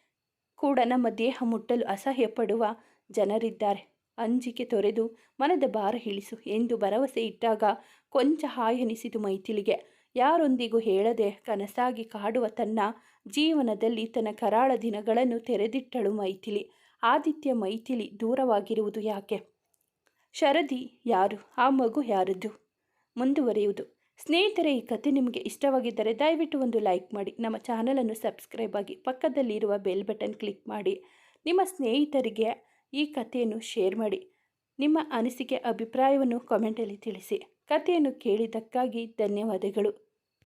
ಕೂಡ ನಮ್ಮ ದೇಹ ಮುಟ್ಟಲು ಅಸಹ್ಯ ಪಡುವ ಜನರಿದ್ದಾರೆ. ಅಂಜಿಕೆ ತೊರೆದು ಮನದ ಭಾರ ಇಳಿಸು ಎಂದು ಭರವಸೆ ಇಟ್ಟಾಗ ಕೊಂಚ ಹಾಯನಿಸಿತು ಮೈಥಿಲಿಗೆ. ಯಾರೊಂದಿಗೂ ಹೇಳದೆ ಕನಸಾಗಿ ಕಾಡುವ ತನ್ನ ಜೀವನದಲ್ಲಿ ತನ್ನ ಕರಾಳ ದಿನಗಳನ್ನು ತೆರೆದಿಟ್ಟಳು ಮೈಥಿಲಿ. ಆದಿತ್ಯ ಮೈಥಿಲಿ ದೂರವಾಗಿರುವುದು ಯಾಕೆ? ಶರದಿ ಯಾರು? ಆ ಮಗು ಯಾರದ್ದು? ಮುಂದುವರಿಯುವುದು. ಸ್ನೇಹಿತರೆ, ಈ ಕತೆ ನಿಮಗೆ ಇಷ್ಟವಾಗಿದ್ದರೆ ದಯವಿಟ್ಟು ಒಂದು ಲೈಕ್ ಮಾಡಿ. ನಮ್ಮ ಚಾನಲನ್ನು ಸಬ್ಸ್ಕ್ರೈಬ್ ಆಗಿ ಪಕ್ಕದಲ್ಲಿರುವ ಬೆಲ್ ಬಟನ್ ಕ್ಲಿಕ್ ಮಾಡಿ. ನಿಮ್ಮ ಸ್ನೇಹಿತರಿಗೆ ಈ ಕಥೆಯನ್ನು ಶೇರ್ ಮಾಡಿ. ನಿಮ್ಮ ಅನಿಸಿಕೆ ಅಭಿಪ್ರಾಯವನ್ನು ಕಮೆಂಟಲ್ಲಿ ತಿಳಿಸಿ. ಕಥೆಯನ್ನು ಕೇಳಿದ್ದಕ್ಕಾಗಿ ಧನ್ಯವಾದಗಳು.